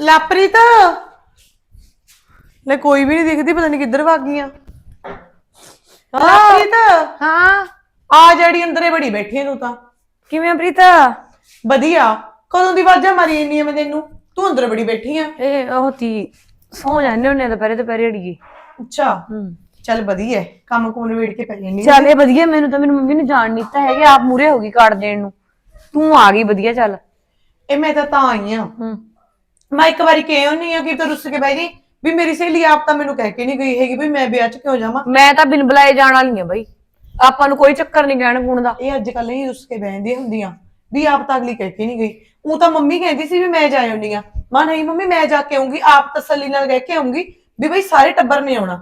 ਲਾਪ੍ਰੀਤ? ਲੈ ਕੋਈ ਵੀ ਨਹੀਂ ਦਿਖਦੀ ਪਤਾ ਨਹੀਂ ਕਿੱਧਰ ਭੱਗ ਗਈਆਂ। ਲਾਪ੍ਰੀਤ? ਹਾਂ। ਆ ਜਿਹੜੀ ਅੰਦਰੇ ਬੜੀ ਬੈਠੀ ਹੈ ਤੂੰ ਤਾਂ। ਕਿਵੇਂ ਪ੍ਰੀਤਾ? ਵਧੀਆ। ਕਦੋਂ ਦੀ ਵਾਜਾ ਮਾਰੀ ਇੰਨੀ ਮੈਂ ਤੈਨੂੰ? ਤੂੰ ਅੰਦਰ ਬੜੀ ਬੈਠੀ ਆ। ਇਹ ਉਹ ਤੀ ਸੌ ਜਾਂਦੇ ਹੁੰਨੇ ਦੁਪਹਿਰੇ ਦੁਪਹਿਰੇ ਅੜੀਏ। ਅੱਛਾ। ਹੂੰ। ਚੱਲ ਵਧੀਆ। ਕੰਮ ਕੋਲ ਵੇੜ ਕੇ ਪੈ ਜੰਨੀ ਚੱਲ ਇਹ ਵਧੀਆ ਮੈਨੂੰ ਤਾਂ ਮੇਰੀ ਮੰਮੀ ਨੇ ਜਾਣ ਨਹੀਂ ਦਿੱਤਾ ਹੈਗੇ ਆਪ ਮੂਰੇ ਹੋ ਗਈ ਕਾਰਡ ਦੇਣ ਨੂੰ। ਤੂੰ ਆ ਗਈ ਵਧੀਆ ਚੱਲ। ਇਹ ਮੈਂ ਤਾਂ ਤਾਂ ਆਈ ਆ। ਹੂੰ। ਮੈਂ ਇੱਕ ਵਾਰੀ ਕਿਹਾ ਨਹੀਂ ਆ ਕਿ ਤੂੰ ਰੁੱਸ ਕੇ ਬਹਿ ਗਈ ਵੀ ਮੇਰੀ ਸਹੇਲੀ ਆਪ ਤਾਂ ਮੈਨੂੰ ਕਹਿ ਕੇ ਨਹੀਂ ਗਈ ਹੈਗੀ ਵੀ ਮੈਂ ਵਿਆਹ 'ਚ ਕਿਉਂ ਜਾਵਾਂ। ਮੈਂ ਤਾਂ ਬਿਨ ਬੁਲਾਏ ਜਾਣ ਵਾਲੀ ਆ ਬਾਈ। ਆਪਾਂ ਨੂੰ ਕੋਈ ਚੱਕਰ ਨਹੀਂ ਕਹਿਣ ਗੁਣ ਦਾ। ਇਹ ਅੱਜ ਕੱਲ ਨਹੀਂ ਰੁੱਸ ਕੇ ਬਹਿੰਦੀਆਂ ਹੁੰਦੀਆਂ। ਵੀ ਆਪ ਤਾਂ ਅਗਲੀ ਕਹਿ ਕੇ ਨਹੀਂ ਗਈ। ਉਹ ਤਾਂ ਮੰਮੀ ਕਹਿੰਦੀ ਸੀ ਵੀ ਮੈਂ ਜਾ ਆਉਣੀ ਆ ਮਾਂ ਨਹੀਂ ਮੰਮੀ ਮੈਂ ਜਾ ਕੇ ਆਉਂਗੀ। ਆਪ ਤਸੱਲੀ ਨਾਲ ਕਹਿ ਕੇ ਆਉਂਗੀ ਵੀ ਬਈ ਸਾਰੇ ਟੱਬਰ ਨੇ ਆਉਣਾ।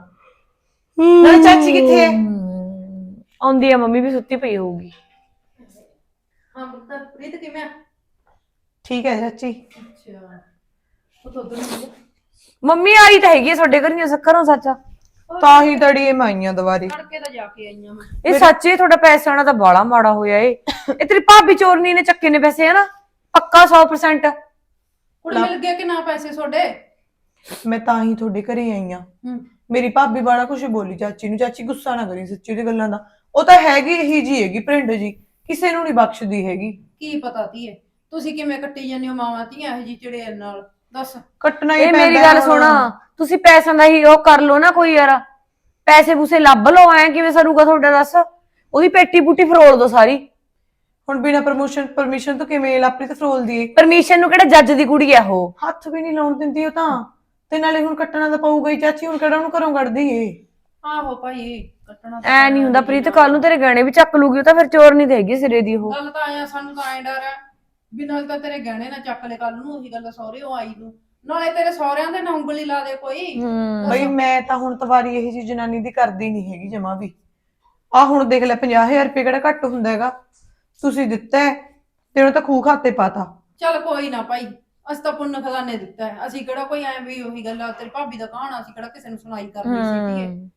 ਨਾਲੇ ਚਾਚੀ ਕਿੱਥੇ ਹੈ? ਆਉਂਦੀ ਆ ਮੰਮੀ ਵੀ ਸੁੱਤੀ ਪਈ ਹੋਊਗੀ। ਹਾਂ ਪੁੱਤ ਪ੍ਰੀਤ ਕਿਵੇਂ ਆ? ਠੀਕ ਹੈ ਚਾਚੀ। ਅੱਛਾ। ਮੰਮੀ ਆਈ ਤਾਂ ਹੈਗੀ ਆ ਤੁਹਾਡੇ ਘਰੀਆਂ ਸੱਕਰੋਂ ਸੱਚਾ ਤਾਂ ਹੀ ਤੜੀਏ ਮਾਈਆਂ ਦੁਬਾਰੇ। ਤੜਕੇ ਤਾਂ ਜਾ ਕੇ ਆਈਆਂ ਮੈਂ। ਇਹ ਸੱਚੇ ਤੁਹਾਡਾ ਪੈਸੇ ਆਣਾ ਤਾਂ ਬਾਲਾ ਮਾੜਾ ਹੋਇਆ ਏ। ਇਹ ਤੇਰੀ ਭਾਬੀ ਚੋਰਨੀ ਨੇ ਚੱਕੇ ਨੇ ਪੈਸੇ ਹਨਾ? ਪੱਕਾ 100% ਹੁਣ ਮਿਲ ਗਏ ਕਿ ਨਾ ਪੈਸੇ ਤੁਹਾਡੇ? ਮੈਂ ਤਾਂ ਹੀ ਤੁਹਾਡੇ ਘਰੇ ਆਈ ਆ ਹੂੰ। ਮੇਰੀ ਭਾਬੀ ਬਾੜਾ ਕੁਝ ਬੋਲੀ ਚਾਚੀ ਨੂੰ। ਚਾਚੀ ਗੁੱਸਾ ਨਾ ਕਰੀ ਸੱਚੀ ਉਹਦੀ ਗੱਲਾਂ ਦਾ। ਉਹ ਤਾਂ ਹੈਗੀ ਇਹੀ ਜੀ ਹੈਗੀ ਪ੍ਰਿੰਡ ਜੀ। ਕਿਸੇ ਨੂੰ ਨਹੀਂ ਬਖਸ਼ਦੀ ਹੈਗੀ। ਕੀ ਪਤਾ ਧੀਏ ਤੁਸੀਂ ਕਿਵੇਂ ਕੱਟੀ ਜਾਂਦੇ ਹੋ ਮਾਵਾਂ ਧੀਆਂ ਇਹ ਜੀ ਚੜੇਲ ਨਾਲ? ਦੱਸ। ਕੱਟਣਾ ਹੀ ਇਹ ਪੈਂਦਾ ਮੇਰੀ ਗੱਲ ਹੁਣ। ਸੁਣਾ। ਤੁਸੀਂ ਪੈਸਿਆਂ ਦਾ ਹੀ ਉਹ ਕਰ ਲਓ ਨਾ ਕੋਈ ਯਾਰ। ਪੈਸੇ ਪੂਸੇ ਲੱਭ ਲਓ ਐ ਕਿਵੇਂ ਸਰੂਗਾ ਤੁਹਾਡਾ ਦੱਸ। ਉਹਦੀ ਪੇਟੀ ਪੂਟੀ ਫਰੋਲ ਦੋ ਸਾਰੀ। ਹੁਣ ਬਿਨਾ ਪ੍ਰਮੋਸ਼ਨ ਪਰਮਿਸ਼ਨ ਤੋਂ ਕਿਵੇਂ ਲਾਪ੍ਰੀਤ ਫਰੋਲਦੀ ਏ ਪਰਮਿਸ਼ਨ ਨੂੰ ਕਿਹੜਾ ਜੱਜ ਦੀ ਕੁੜੀ ਆ ਉਹ? ਹੱਥ ਵੀ ਨਹੀਂ ਲਾਉਣ ਦਿੰਦੀ ਉਹ ਤਾਂ। ਤੇ ਨਾਲੇ ਹੁਣ ਕੱਟਣਾ ਤਾਂ ਪਊਗਾ ਹੀ ਚਾਚੀ ਹੁਣ ਕਿਹੜਾ ਉਹਨੂੰ ਘਰੋਂ ਕੱਢਦੀ ਏ? ਆਹੋ ਭਾਈ ਕੱਟਣਾ ਤਾਂ ਐ ਨਹੀਂ ਹੁੰਦਾ ਪ੍ਰੀਤ ਕੱਲ ਨੂੰ ਤੇਰੇ ਗਹਿਣੇ ਵੀ ਚੱਕ ਲੂਗੀ ਉਹ ਤਾਂ ਫਿਰ ਚੋਰ ਨਹੀਂ ਦੇਗੀ ਸਿਰੇ ਦੀ ਉਹ। ਗੱਲ ਤਾਂ ਆਇਆ ਸਾਨੂੰ ਤਾਂ ਐ ਡਰ ਹੈ ਵੀ ਨਾਲ ਤਾਂ ਤੇਰੇ ਗਹਿਣੇ ਨਾ ਚੱਕ ਲੈ ਕੱਲ ਨੂੰ ਉਹੀ ਗੱਲ ਸਹੁਰੇ ਉਹ ਆਈ ਨੂੰ। ਨਾਲੇ ਤੇਰੇ ਸਹੁਰਿਆਂ ਦੇ ਨਾ ਉਂਗਲੀ ਲਾ ਦੇ ਕੋਈ। ਹੂੰ। ਬਈ ਮੈਂ ਤਾਂ ਹੁਣ ਤਵਾਰੀ ਇਹ ਜੀ ਜਨਾਨੀ ਦੀ ਕਰਦੀ ਨਹੀਂ ਹੈਗੀ ਜਮਾ ਵੀ। ਆ ਹੁਣ ਦੇਖ ਲੈ 50000 ਰੁਪਏ ਕਿਹੜਾ ਘੱਟ ਹੁੰਦਾ ਹੈਗਾ। ਤੁਸੀਂ ਦਿੱਤਾ ਹੈ, ਤੇ ਉਹਨੇ ਤਾਂ ਖੂ ਖਾਤੇ ਪਾਤਾ। ਚੱਲ ਕੋਈ ਨਾ ਭਾਈ ਅਸੀਂ ਤਾਂ ਪੁੰਨ ਖਜ਼ਾਨੇ ਦਿੱਤਾ ਹੈ। ਅਸੀਂ ਕਿਹੜਾ ਕੋਈ ਐ ਵੀ ਉਹੀ ਗੱਲ ਆ ਤੇਰੀ ਭਾਬੀ ਦਾ ਕਹਾਣਾ ਅਸੀਂ ਕਿਹੜਾ ਕਿਸੇ ਨੂੰ ਸੁਣਾਈ ਕਰਨੀ ਸੀ ਧੀਏ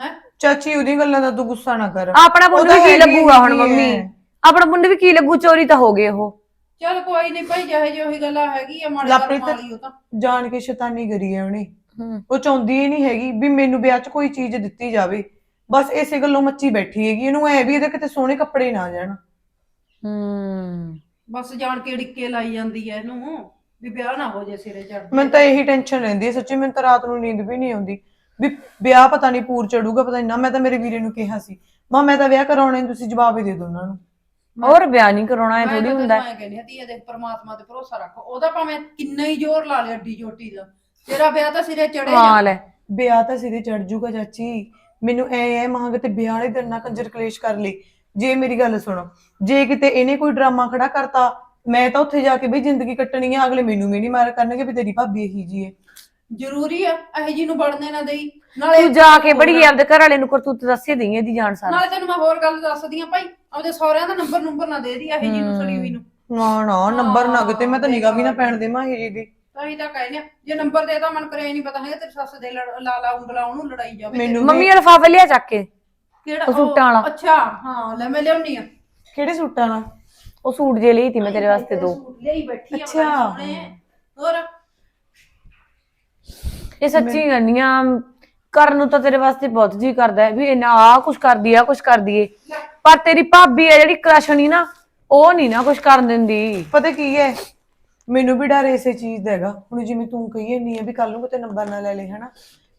ਹੈ? ਚਾਚੀ ਉਹਦੀ ਗੱਲਾਂ ਦਾ ਤੂੰ ਗੁੱਸਾ ਨਾ ਕਰ। ਆਪਣਾ ਉਹ ਤਾਂ ਵੀ ਕੀ ਹੈਗੀ ਲੱਗੂਗਾ ਹੁਣ ਹੀ ਮੰਮੀ? ਹੈ। ਆਪਣਾ ਪੁੰਡ ਵੀ ਕੀ ਲੱਗੂ? ਚੋਰੀ ਤਾਂ ਹੋ ਗਏ ਉਹ। ਚੱਲ ਕੋਈ ਨਹੀਂ ਭਾਈ ਜਿਹੇ ਜਿਹੀ ਉਹੀ ਗੱਲ ਹੈਗੀ ਆ ਮਾੜੀ ਲਾਪਰੀ ਗੱਲ ਤਾਂ- ਮਾੜੀ ਉਹ ਤਾਂ। ਜਾਣ ਕੇ ਸ਼ੈਤਾਨੀ ਕਰੀ ਹੈ ਉਹਨੇ। ਹੂੰ। ਉਹ ਚਾਹੁੰਦੀ ਹੀ ਨਹੀਂ ਹੈਗੀ ਵੀ ਮੈਨੂੰ ਵਿਆਹ 'ਚ ਕੋਈ ਚੀਜ਼ ਦਿੱਤੀ ਜਾਵੇ। ਬਸ ਇਸੇ ਗੱਲੋਂ ਮੱਚੀ ਬੈਠੀ ਹੈਗੀ ਇਹਨੂੰ ਐ ਵੀ ਇਹਦੇ ਕਿਤੇ ਸੋਹਣੇ ਕੱਪੜੇ ਨਾ ਜਾਣ। ਹੂੰ। ਬਸ ਜਾਣ ਕੇ ਡਿੱਕੇ ਲਾਈ ਜਾਂਦੀ ਐ ਇਹਨੂੰ ਵੀ ਵਿਆਹ ਨਾ ਹੋ ਜੇ ਸਿਰੇ ਚੜ ਮੈਨੂੰ ਤਾਂ ਇਹੀ ਟੈਨਸ਼ਨ ਰਹਿੰਦੀ ਹੈ ਸੱਚੀ ਮੈਨੂੰ ਤਾਂ ਰਾਤ ਨੂੰ ਨੀਂਦ ਵੀ ਨਹੀਂ ਆਉਂਦੀ। ਵੀ ਵਿਆਹ ਪਤਾ ਨਹੀਂ ਪੂਰ ਚੜੂਗਾ ਪਤਾ ਨਹੀਂ ਨਾ ਮੈਂ ਤਾਂ ਮੇਰੇ ਵੀਰੇ ਨੂੰ ਕਿਹਾ ਸੀ। ਮਾਂ ਮੈਂ ਤਾਂ ਵਿਆਹ ਕਰਾਉਣਾ ਨਹੀਂ ਤੁਸੀਂ ਜਵਾਬ ਹੀ ਦੇ ਦਿਓ ਉਹਨਾਂ ਨੂੰ। ਹੋਰ ਵਿਆਹ ਨਹੀਂ ਕਰਾਉਣਾ ਐ ਥੋੜੀ ਹੁੰਦਾ। ਮੈਂ ਕਹਿੰਦੀ ਆ ਧੀਏ ਦੇਖ ਪ੍ਰਮਾਤਮਾ ਤੇ ਭਰੋਸਾ ਰੱਖ ਉਹਦਾ ਭਾਵੇਂ ਕਿੰਨਾ ਹੀ ਜ਼ੋਰ ਲਾ ਲਿਆ ਡੀ ਜੋਟੀ ਦਾ। ਤੇਰਾ ਵਿਆਹ ਤਾਂ ਸਿਰੇ ਚੜੇ ਕਮਾਲ ਹੈ ਵਿਆਹ ਤਾਂ ਸਿਰੇ ਚੜ ਜੂਗਾ ਚਾਚੀ। ਮੈਨੂੰ ਐ ਐ ਮੰਗ ਤੇ ਵਿਆਹ ਵਾਲੇ ਦਿਨ ਨਾ ਕੰਜਰ ਕਲੇਸ਼ ਕਰ ਲਈ। ਜੇ ਮੇਰੀ ਗੱਲ ਸੁਣੋ ਜੇ ਕਿਤੇ ਇਹਨੇ ਕੋਈ ਡਰਾਮਾ ਖੜਾ ਕਰਤਾ ਮੈਂ ਤਾਂ ਉੱਥੇ ਜਾ ਕੇ ਵੀ ਜ਼ਿੰਦਗੀ ਕੱਟਣੀ ਆ ਅਗਲੇ ਮੈਨੂੰ ਵੀ ਨਹੀਂ ਮਾਰ ਕਰਨਗੇ ਵੀ ਤੇਰੀ ਭਾਬੀ ਇਹੀ ਜੀ ਹੈ। ਜ਼ਰੂਰੀ ਆ ਇਹ ਜੀ ਨੂੰ ਵੜਨੇ ਨਾ ਦੇਈ। ਨਾਲੇ ਤੂੰ ਜਾ ਕੇ ਬੜੀ ਆਪਦੇ ਘਰ ਵਾਲੇ ਨੂੰ ਕਰਤੂਤ ਦੱਸੇ ਦੇਈ ਇਹਦੀ ਜਾਣ ਸਾਰਾ। ਨਾਲੇ ਤੈਨੂੰ ਮੈਂ ਹੋਰ ਗੱਲ ਦੱਸਦੀ ਆ ਭਾਈ ਆਪਦੇ ਸਹੁਰਿਆਂ ਦਾ ਨੰਬਰ ਨੰਬਰ ਨਾ ਦੇ ਦੀ ਇਹ ਜੀ ਨੂੰ ਸੜੀ ਹੋਈ ਨੂੰ। ਨਾ ਨਾ ਨੰਬਰ ਨਾ ਕਿਤੇ ਮੈਂ ਤਾਂ ਨਿਗਾਹ ਵੀ ਨਾ ਪੈਣ ਦੇਵਾਂ ਇਹ ਜੀ ਦੀ ਤਾਂ ਹੀ ਤਾਂ ਕਹਿੰਦੇ ਆ ਜੇ ਨੰਬਰ ਦੇਤਾ ਮਨ ਕਰੇ ਨਹੀਂ ਪਤਾ ਹੈਗਾ ਤੇਰੀ ਸੱਸ ਦੇ ਲੜ- ਲਾ ਲਾ ਉਂਗਲਾ ਉਹਨੂੰ ਲੜਾਈ ਜਾਵੇ ਮੈਨੂੰ ਮੰਮੀ ਲਫਾਫੇ ਲਿਆ ਚੱਕ ਕੇ ਕਿਹੜਾ ਉਹ ਸੂਟਾਂ ਵਾਲਾ। ਅੱਛਾ ਹਾਂ ਲੈ ਮੈਂ ਲਿਆਉਣੀ ਆ। ਕਿਹੜੇ ਸੂਟਾਂ ਨਾਲ ਉਹ ਸੂਟ ਜੇ ਲਈ ਤੀ ਮੈਂ ਤੇਰੇ ਵਾਸਤੇ ਦੋ। ਸੂਟ ਲਈ ਬੈਠੀ ਆ ਅੱਛਾ। ਸੋਹਣੇ। ਹੋਰ? ਇਹ ਸੱਚੀ ਗੰਨੀਆਂ ਕਰਨ ਨੂੰ ਤਾਂ ਤੇਰੇ ਵਾਸਤੇ ਬਹੁਤ ਜੀ ਕਰਦਾ ਹੈ ਵੀ ਇਹਨਾਂ ਆ ਕੁਛ ਕਰਦੀ ਆ ਕੁਛ ਕਰਦੀ ਏ। ਪਰ ਤੇਰੀ ਭਾਬੀ ਆ ਜਿਹੜੀ ਕ੍ਰਸ਼ਣੀ ਨਾ ਉਹ ਨਹੀਂ ਨਾ ਕੁਛ ਕਰਨ ਦਿੰਦੀ। ਪਤਾ ਕੀ ਹੈ? ਮੈਨੂੰ ਵੀ ਡਰ ਇਸੇ ਚੀਜ਼ ਦਾ ਹੈਗਾ। ਹੁਣ ਜਿਵੇਂ ਤੂੰ ਕਹੀ ਨਹੀਂ ਹੈ ਵੀ ਕੱਲ ਨੂੰ ਕਿਤੇ ਨੰਬਰ ਨਾ ਲੈ ਲੈ ਹਨਾ?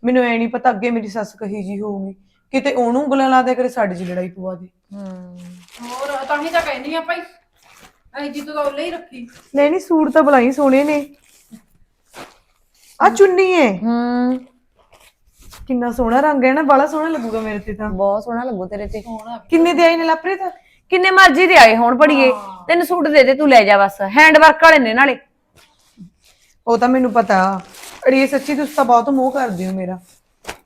ਮੈਨੂੰ ਐ ਨਹੀਂ ਪਤਾ ਅੱਗੇ ਮੇਰੀ ਸੱਸ ਕਹੀ ਜੀ ਹੋਊਗੀ। ਕਿਤੇ ਉਹਨੂੰ ਉਂਗਲਾਂ ਲਾ ਦੇ ਕਰੇ ਸਾਡੇ 'ਚ ਲੜਾਈ ਪਵਾ ਦੇ। ਹੋਰ ਤਾਂ ਹੀ ਤਾਂ ਕਹਿੰਦੀ ਆ ਭਾਈ। ਐ ਜੀ ਤੂੰ ਤਾਂ ਉੱਲੇ ਹੀ ਰੱਖੀ। ਨਹੀਂ ਨਹੀਂ ਸੂਟ ਤਾਂ ਬਲਾਈ ਸੋਹਣੇ ਨੇ। ਆ ਚੁੰਨੀ ਹੈ ਹੂੰ। ਕਿੰਨਾ ਸੋਹਣਾ ਰੰਗ ਹੈ ਨਾ ਬੜਾ ਸੋਹਣਾ ਲੱਗੂਗਾ ਮੇਰੇ ਤੇ ਤਾਂ। ਬਹੁਤ ਸੋਹਣਾ ਲੱਗੂ ਤੇਰੇ ਤੇ। ਕਿੰਨੇ ਦੇ ਆਈ ਨੇ ਲਾਪ੍ਰੀਤ ਕਿੰਨੇ ਮਰਜ਼ੀ ਦੇ ਆਏ ਹੁਣ ਪੜੀਏ ਤੈਨੂੰ ਸੂਟ ਦੇ ਦੇ ਤੂੰ ਲੈ ਜਾ ਬਸ। ਹੈਂਡ ਵਰਕ ਵਾਲੇ ਨੇ ਨਾਲੇ। ਉਹ ਤਾਂ ਮੈਨੂੰ ਪਤਾ। ਅੜੀਏ ਸੱਚੀ ਤੁਸੀਂ ਤਾਂ ਬਹੁਤ ਮੋਹ ਕਰਦੇ ਹੋ ਮੇਰਾ।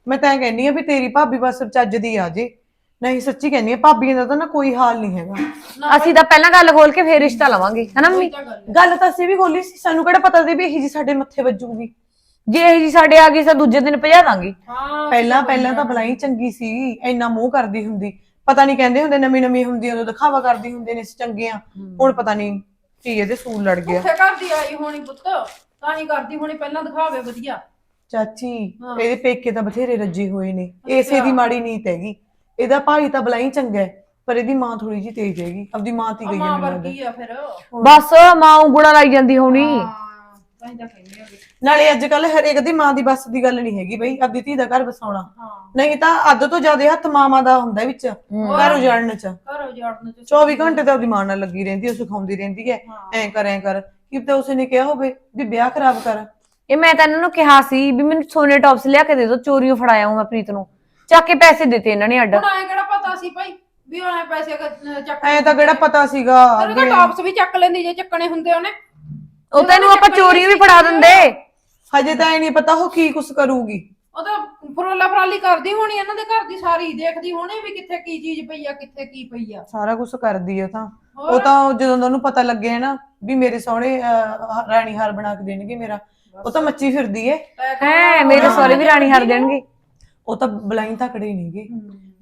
ਮੈਂ ਤਾਂ ਕਹਿੰਨੀ ਆ ਵੀ ਤੇਰੀ ਭਾਬੀ ਬਸ ਚੱਜ ਦੀ ਆ ਜੇ। ਨਹੀਂ ਸੱਚੀ ਕਹਿੰਨੀ ਆ ਭਾਬੀਆਂ ਦਾ ਤਾਂ ਨਾ ਕੋਈ ਹਾਲ ਨਹੀਂ ਹੈਗਾ। ਅਸੀਂ ਤਾਂ ਪਹਿਲਾਂ ਗੱਲ ਖੋਲ ਕੇ ਫੇਰ ਰਿਸ਼ਤਾ ਲਵਾਂਗੇ। ਹਨਾ ਮੰਮੀ? ਤਾਂ ਗੱਲ ਗੱਲ ਤਾਂ ਅਸੀਂ ਵੀ ਖੋਲੀ ਸੀ। ਸਾਨੂੰ ਕਿਹੜਾ ਪਤਾ ਸੀ ਵੀ ਇਹੀ ਜੀ ਸਾਡੇ ਮੱਥੇ ਵੱਜੂਗੀ। ਜੇ ਇਹ ਜੀ ਸਾਡੇ ਆ ਗਈ ਤਾਂ ਦੂਜੇ ਦਿਨ ਭਜਾ ਦਾਂਗੇ। ਹਾਂ ਪਹਿਲਾਂ ਪਹਿਲਾਂ ਤਾਂ ਬਲਾਈ ਚੰਗੀ ਸੀ ਇੰਨਾ ਮੋਹ ਕਰਦੀ ਹੁੰਦੀ। ਪਤਾ ਨਹੀਂ ਕਹਿੰਦੇ ਹੁੰਦੇ ਨਵੀਂ ਨਵੀਂ ਹੁੰਦੀ ਉਦੋਂ ਦਿਖਾਵਾ ਕਰਦੀ ਹੁੰਦੇ ਨੇ ਅਸੀਂ ਚੰਗੇ ਆ। ਹੁਣ ਪਤਾ ਨਹੀਂ ਕੀ ਇਹਦੇ ਸੂਲ ਲੜ ਗਿਆ। ਉੱਥੇ ਘਰ ਦੀ ਆਈ ਹੋਣੀ ਪੁੱਤ ਤਾਂ ਹੀ ਕਰਦੀ ਹੋਣੀ ਪਹਿਲਾਂ ਦਿਖਾਵੇ ਵਧੀਆ। ਚਾਚੀ। ਇਹਦੇ ਪੇਕੇ ਤਾਂ ਬਥੇਰੇ ਰੱਜੇ ਹੋਏ ਨੇ। ਇਸੇ ਦੀ ਮਾੜੀ ਨੀਤ ਹੈਗੀ। ਇਹਦਾ ਭਾਈ ਤਾਂ ਬਲਾਈ ਚੰਗਾ ਹੈ ਪਰ ਇਹਦੀ ਮਾਂ ਥੋੜੀ ਜਿਹੀ ਤੇਜ਼ ਹੈਗੀ। ਆਪਦੀ ਮਾਂ ਤੇ ਆ ਗਈ ਮਾਂ ਹੈ। ਵਰਗੀ ਆ ਫਿਰ। ਬਸ ਮਾਂ ਉਂਗਲਾਂ ਲਾਈ ਜਾਂਦੀ ਹੋਣੀ। ਹਾਂ ਤਾਂ ਹੀ ਤਾਂ ਕਹਿੰਦੇ ਆ ਵੀ ਨਾਲੇ ਅੱਜ ਕੱਲ ਹਰੇਕ ਦੀ ਮਾਂ ਦੀ ਬਸ ਦੀ ਗੱਲ ਨਹੀਂ ਹੈਗੀ ਬਈ ਆਪਦੀ ਧੀ ਦਾ ਘਰ ਬਸਾਉਣਾ ਹਾਂ। ਨਹੀਂ ਤਾਂ ਅੱਧ ਤੋਂ ਜ਼ਿਆਦਾ ਹੱਥ ਮਾਮਾ ਦਾ ਹੁੰਦਾ ਵਿੱਚ ਘਰ ਉਜਾੜਨ ਚ। ਘਰ ਉਜਾੜਨ ਚ। 24 ਘੰਟੇ ਤਾਂ ਉਹਦੀ ਮਾਂ ਨਾਲ ਲੱਗੀ ਰਹਿੰਦੀ ਹੈ ਸਿਖਾਉਂਦੀ ਰਹਿੰਦੀ ਹੈ। ਐਂ ਕਰ ਐਂ ਕਰ। ਕੀ ਪਤਾ ਉਸਨੇ ਕਿਹਾ ਹੋਵੇ ਵੀ ਵਿਆਹ ਖਰਾਬ ਕਰ। ਇਹ ਮੈਂ ਤਾਂ ਇਹਨਾਂ ਨੂੰ ਕਿਹਾ ਸੀ ਵੀ ਮੈਨੂੰ ਸੋਨੇ ਟੌਪਸ ਲਿਆ ਕੇ ਦੇ ਦਿਓ ਚੋਰੀਆਂ ਫੜਾਇਆ ਹੂੰ ਮੈਂ ਪ੍ਰੀਤ ਨੂੰ। ਚੱਕ ਕੇ ਪੈਸੇ ਦਿੱਤੇ ਇਹਨਾਂ ਨੇ ਅੱਡ। ਹੁਣ ਐ ਕਿਹੜਾ ਪਤਾ ਸੀ ਭਾਈ ਵੀ ਉਹ ਐ ਪੈਸੇ ਚੱਕ ਐਂ ਤਾਂ ਕਿਹੜਾ ਪਤਾ ਸੀਗਾ ਤੈਨੂੰ ਤਾਂ ਟੌਪਸ ਵੀ ਚੱਕ ਲੈਂਦੀ ਜੇ ਚੱਕਣੇ ਹੁੰਦੇ ਉਹਨੇ। ਉਹ ਤੈਨੂੰ ਆਪਾਂ ਚੋਰੀਆਂ ਵੀ ਫੜਾ ਦਿੰਦੇ। ਹਜੇ ਤਾਂ ਇਹ ਨਹੀਂ ਪਤਾ ਉਹ ਕੀ ਕੁਛ ਕਰੂਗੀ। ਉਹ ਤਾਂ ਫਰੋਲਾ ਫਰਾਲੀ ਕਰਦੀ ਹੋਣੀ ਇਹਨਾਂ ਦੇ ਘਰ ਦੀ ਸਾਰੀ ਦੇਖਦੀ ਹੋਣੀ ਵੀ ਕਿੱਥੇ ਕੀ ਚੀਜ਼ ਪਈ ਆ ਕਿੱਥੇ ਕੀ ਪਈ ਆ। ਸਾਰਾ ਕੁਝ ਕਰਦੀ ਆ ਤਾਂ। ਉਹ ਤਾਂ ਜਦੋਂ ਦਾ ਉਹਨੂੰ ਪਤਾ ਲੱਗਿਆ ਨਾ ਵੀ ਮੇਰੇ ਅਹ, ਰਾਣੀ ਹਾਰ ਬਣਾ ਕੇ ਦੇਣਗੇ ਮੇਰਾ ਉਹ ਤਾਂ ਮੱਚੀ ਫਿਰਦੀ ਏ। ਹੈ ਮੇਰੇ ਸਹੁਰੇ ਵੀ ਰਾਣੀ ਹਾਰ ਦੇਣਗੇ। ਉਹ ਤਾਂ ਬਲਾਈ ਤੱਕੜੇ ਹੀ। ਨਹੀਂਗੇ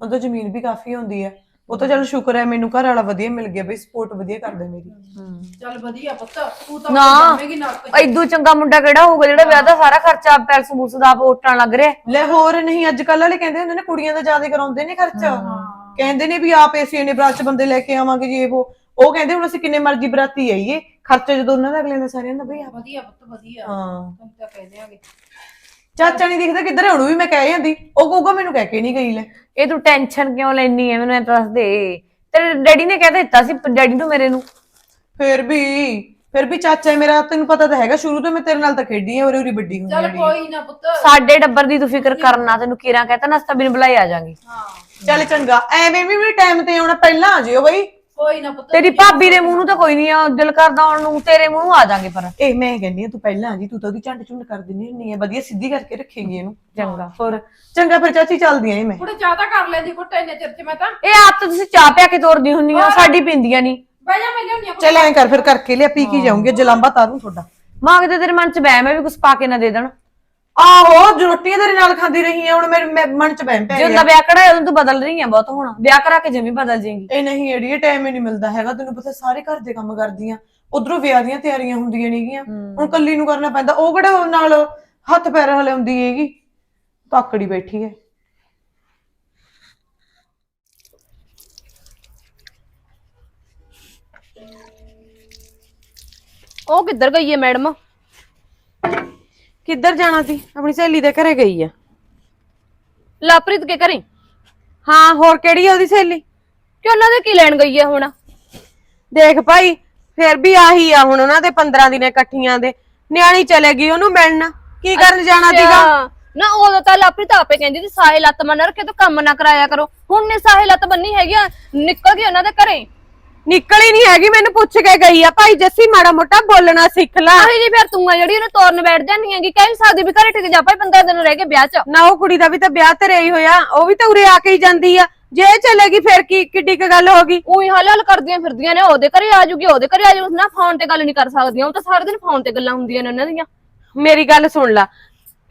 ਉਹ ਤਾਂ ਜ਼ਮੀਨ ਵੀ ਕਾਫੀ ਹੁੰਦੀ ਹੈ ਉਹ ਤਾਂ ਚਲ ਸ਼ੁਕਰ ਹੈ ਮੈਨੂੰ ਘਰ ਵਾਲਾ ਵਧੀਆ ਮਿਲ ਗਿਆ ਬਈ ਸਪੋਰਟ ਵਧੀਆ ਕਰਦਾ ਮੇਰੀ। ਚੱਲ ਵਧੀਆ ਪੁੱਤ ਤੂੰ ਤਾਂ ਨਾ। ਜੰਮੇਗੀ ਚ। ਐਦੂ ਚੰਗਾ ਮੁੰਡਾ ਕਿਹੜਾ ਹੋਊਗਾ ਜਿਹੜਾ ਵਿਆਹ ਦਾ ਸਾਰਾ ਖਰਚਾ ਪੈਲਸ ਪੂਲਸ ਦਾ ਆਪ ਉੱਟਣ ਲੱਗ ਰਿਹਾ। ਲੈ ਹੋਰ ਨਹੀਂ ਅੱਜ ਕੱਲ ਵਾਲੇ ਕਹਿੰਦੇ ਹੁੰਦੇ ਨੇ ਕੁੜੀਆਂ ਦਾ ਜ਼ਿਆਦਾ ਕਰਾਉਂਦੇ ਨੇ ਖਰਚਾ। ਕਹਿੰਦੇ ਨੇ ਵੀ ਆਪ ਏਸੀ ਨੇ ਬਰਾਤ ਚ ਬੰਦੇ ਲੈ ਕੇ ਆਵਾਂਗੇ ਜੀ ਇਹ ਉਹ। ਉਹ ਕਹਿੰਦੇ ਹੁਣ ਅਸੀਂ ਕਿੰਨੇ ਮਰਜ਼ੀ ਬਰਾਤੀ ਆਈਏ ਖਰਚਾ ਜਦੋਂ ਉਹਨਾਂ ਦਾ ਅਗਲੇ ਦਾ ਸਾਰਿਆਂ ਦਾ ਬਈ ਆਪ। ਵਧੀਆ ਪੁੱਤ ਵਧੀਆ। ਹਾਂ। ਤੂੰ ਤਾਂ ਕਹਿ ਦਿਆਂਗੇ। ਚਾਚਾ ਨਹੀਂ ਦਿਖਦਾ ਕਿੱਧਰ ਹੈ ਉਹਨੂੰ ਵੀ ਮੈਂ ਕਹਿ ਜਾਂਦੀ। ਉਹ ਕਹੂਗਾ ਮੈਨੂੰ ਕਹਿ ਕੇ ਨਹੀਂ ਗਈ ਲੈ। ਇਹ ਤੂੰ ਟੈਨਸ਼ਨ ਕਿਉਂ ਲੈਣੀ ਐ? ਮੈਨੂੰ ਇਹ ਦੱਸ ਦੇ। ਤੇਰੇ ਡੈਡੀ ਨੇ ਕਹਿ ਦਿੱਤਾ ਸੀ ਡੈਡੀ ਨੂੰ ਮੇਰੇ ਨੂੰ। ਫਿਰ ਵੀ ਫਿਰ ਵੀ ਚਾਚਾ ਮੇਰਾ ਤੈਨੂੰ ਪਤਾ ਤਾਂ ਹੈਗਾ ਸ਼ੁਰੂ ਤੋਂ ਮੈਂ ਤੇਰੇ ਨਾਲ ਤਾਂ ਖੇਡੀ ਆ ਉਰੇ ਉਰੀ ਵੱਡੀ ਹੋਈ ਚੱਲ ਜਿਹੜੀ ਕੋਈ ਨਾ ਪੁੱਤ। ਸਾਡੇ ਡੱਬਰ ਦੀ ਤੂੰ ਫਿਕਰ ਕਰਨਾ ਤੈਨੂੰ ਕੀਰਾਂ ਕਹਤਾ ਨਾ ਅਸਤਾ ਬਿਨ ਬੁਲਾਈ ਆ ਜਾਾਂਗੇ। ਹਾਂ। ਚੱਲ ਚੰਗਾ ਐਵੇਂ ਵੀ ਵੀ ਟਾਈਮ ਤੇ ਆਉਣਾ ਪਹਿਲਾਂ ਆ ਜਿਓ ਬਈ। ਕੋਈ ਨਾ ਪੁੱਤ ਤੇਰੀ ਭਾਬੀ ਦੇ ਮੂੰਹ ਨੂੰ ਤਾਂ ਕੋਈ ਨਹੀਂ ਆ ਦਿਲ ਕਰਦਾ ਆਉਣ ਨੂੰ ਤੇਰੇ ਮੂੰਹ ਨੂੰ ਆ ਜਾਾਂਗੇ ਪਰ। ਇਹ ਮੈਂ ਕਹਿੰਦੀ ਆ ਤੂੰ ਪਹਿਲਾਂ ਆ ਜੀ ਤੂੰ ਤਾਂ ਉਹਦੀ ਝੰਡ ਝੁੰਡ ਕਰ ਦਿੰਦੀ ਹੁੰਨੀ ਆ ਵਧੀਆ ਸਿੱਧੀ ਕਰਕੇ ਰੱਖੇਗੀ ਇਹਨੂੰ। ਚੰਗਾ। ਹੋਰ ਚੰਗਾ ਫਿਰ ਚਾਚੀ ਚੱਲਦੀ ਆ ਮੈਂ। ਚਾਹ ਤਾਂ ਕਰ ਲੈਂਦੀ ਕੁੱਟ ਇੰਨੇ ਚਿਰ ਚ ਮੈਂ ਤਾਂ। ਇਹ ਆਪ ਤਾਂ ਤੁਸੀਂ ਚਾਹ ਪਿਆ ਕੇ ਤੋਰਦੀ ਹੁੰਦੀਆਂ ਸਾਡੀ ਪੀਂਦੀਆਂ ਨਹੀਂ ਬਹਿ ਜਾ ਮੈਂ ਲਿਆਉਣੀ ਆ ਚੱਲ ਐਂ ਕਰ ਫਿਰ ਕਰਕੇ ਲਿਆ ਪੀ ਕੇ ਜਾਉਂਗੇ ਜਲਾਂਬਾ ਤਾਰੂ ਤੁਹਾਡਾ। ਮੰਗਦੇ ਤੇਰੇ ਮਨ ਚ ਬਹਿ ਮੈਂ ਵੀ ਕੁਝ ਪਾ ਕੇ ਨਾ ਦੇ ਦੇਣ। ਆਹੋ ਜੋ ਰੋਟੀਆਂ ਤੇਰੇ ਨਾਲ ਖਾਂਦੀ ਰਹੀ ਆ ਹੁਣ ਮੇਰੇ ਮਨ ਚ ਬਹਿਮ ਪੈ ਜੇ ਗਿਆ। ਵਿਆਹ ਕਰਾਇਆ ਉਦੋਂ ਤੂੰ ਬਦਲ ਰਹੀ ਆ ਬਹੁਤ ਹੁਣ। ਵਿਆਹ ਕਰਾ ਕੇ ਜਮੀ ਬਦਲ ਜਾਏਗੀ। ਇਹ ਨਹੀਂ ਅੜੀਏ ਟਾਈਮ ਹੀ ਨਹੀਂ ਮਿਲਦਾ ਹੈਗਾ। ਤੈਨੂੰ ਪਤਾ ਸਾਰੇ ਘਰ ਦੇ ਕੰਮ ਕਰਦੀਆਂ। ਉਧਰੋਂ ਵਿਆਹ ਦੀਆਂ ਤਿਆਰੀਆਂ ਹੁੰਦੀਆਂ ਨੇਗੀਆਂ। ਹੁਣ ਕੱਲੀ ਨੂੰ ਕਰਨਾ ਪੈਂਦਾ। ਉਹ ਕਿਹੜਾ ਨਾਲ ਹੱਥ ਪੈਰ ਹਲਾਉਂਦੀ ਹੈਗੀ? ਤਾਕੜੀ ਬੈਠੀ ਹੈ ਉਹ ਕਿੱਧਰ ਗਈ ਹੈ ਮੈਡਮ? ਕਿੱਧਰ ਜਾਣਾ ਸੀ? ਆਪਣੀ ਸਹੇਲੀ ਦੇ ਘਰੇ ਗਈ ਆ। ਲਾਪ੍ਰੀਤ ਕੇ ਘਰੇ? ਹਾਂ ਹੋਰ ਕਿਹੜੀ ਆ ਉਹਦੀ ਸਹੇਲੀ? ਕਿ ਉਹਨਾਂ ਦੇ ਕੀ ਲੈਣ ਗਈ ਹੈ ਹੁਣ? ਦੇਖ ਭਾਈ ਫਿਰ ਵੀ ਆਹੀ ਆ ਹੁਣ ਉਹਨਾਂ ਦੇ 15 ਦਿਨ ਇਕੱਠੀਆਂ ਦੇ। ਨਿਆਣੀ ਚਲੇ ਗਈ ਉਹਨੂੰ ਮਿਲਣ। ਕੀ ਕਰਨ ਜਾਣਾ ਸੀਗਾ? ਅੱਛਾ। ਨਾ ਉਦੋਂ ਤਾਂ ਲਾਪ੍ਰੀਤ ਆਪੇ ਕਹਿੰਦੀ ਸੀ ਸਾਹੇ ਲੱਤ ਮੰਨ ਰੱਖੇ ਤੂੰ ਕੰਮ ਨਾ ਕਰਾਇਆ ਕਰੋ। ਹੁਣ ਨੇ ਸਾਹੇ ਲੱਤ ਬੰਨੀ ਹੈਗੀ ਆ, ਨਿਕਲ ਗਈ ਉਹਨਾਂ ਦੇ ਘਰੇ। ਨਿਕਲ ਹੀ ਨਹੀਂ ਹੈਗੀ ਮੈਨੂੰ ਪੁੱਛ ਕੇ ਗਈ ਆ। ਭਾਈ ਜੱਸੀ ਮਾੜਾ ਮੋਟਾ ਬੋਲਣਾ ਸਿੱਖ ਲੈ। ਆਹੀ ਜੀ ਫਿਰ ਤੂੰ ਆ ਜਿਹੜੀ ਉਹਨੂੰ ਤੋਰਨ ਬੈਠ ਜਾਂਦੀ ਹੈਗੀ ਕਹਿ ਨੀ ਸਕਦੀ ਵੀ ਘਰੇ ਟਿਕ ਜਾ ਭਾਈ 15 ਦਿਨ ਰਹਿ ਗਏ ਵਿਆਹ 'ਚ। ਨਾ ਉਹ ਕੁੜੀ ਦਾ ਵੀ ਤਾਂ ਵਿਆਹ ਤੇ ਰਹੀ ਹੋਇਆ। ਉਹ ਵੀ ਤਾਂ ਉਰੇ ਆ ਕੇ ਹੀ ਜਾਂਦੀ ਆ। ਜੇ ਇਹ ਚਲੇਗੀ ਫਿਰ ਕੀ ਕਿੱਡੀ ਕੁ ਗੱਲ ਹੋ ਗਈ? ਉਹੀ ਹਲ ਹਲ ਕਰਦੀਆਂ ਫਿਰਦੀਆਂ ਨੇ ਉਹਦੇ ਘਰੇ ਆ ਜੂਗੀ ਉਹਦੇ ਘਰੇ ਆ ਜੂਗੀ। ਨਾ ਫੋਨ ਤੇ ਗੱਲ ਨਹੀਂ ਕਰ ਸਕਦੀਆਂ। ਉਹ ਤਾਂ ਸਾਰਾ ਦਿਨ ਫੋਨ ਤੇ ਗੱਲਾਂ ਹੁੰਦੀਆਂ ਨੇ ਉਹਨਾਂ ਦੀਆਂ। ਮੇਰੀ ਗੱਲ ਸੁਣ ਲੈ।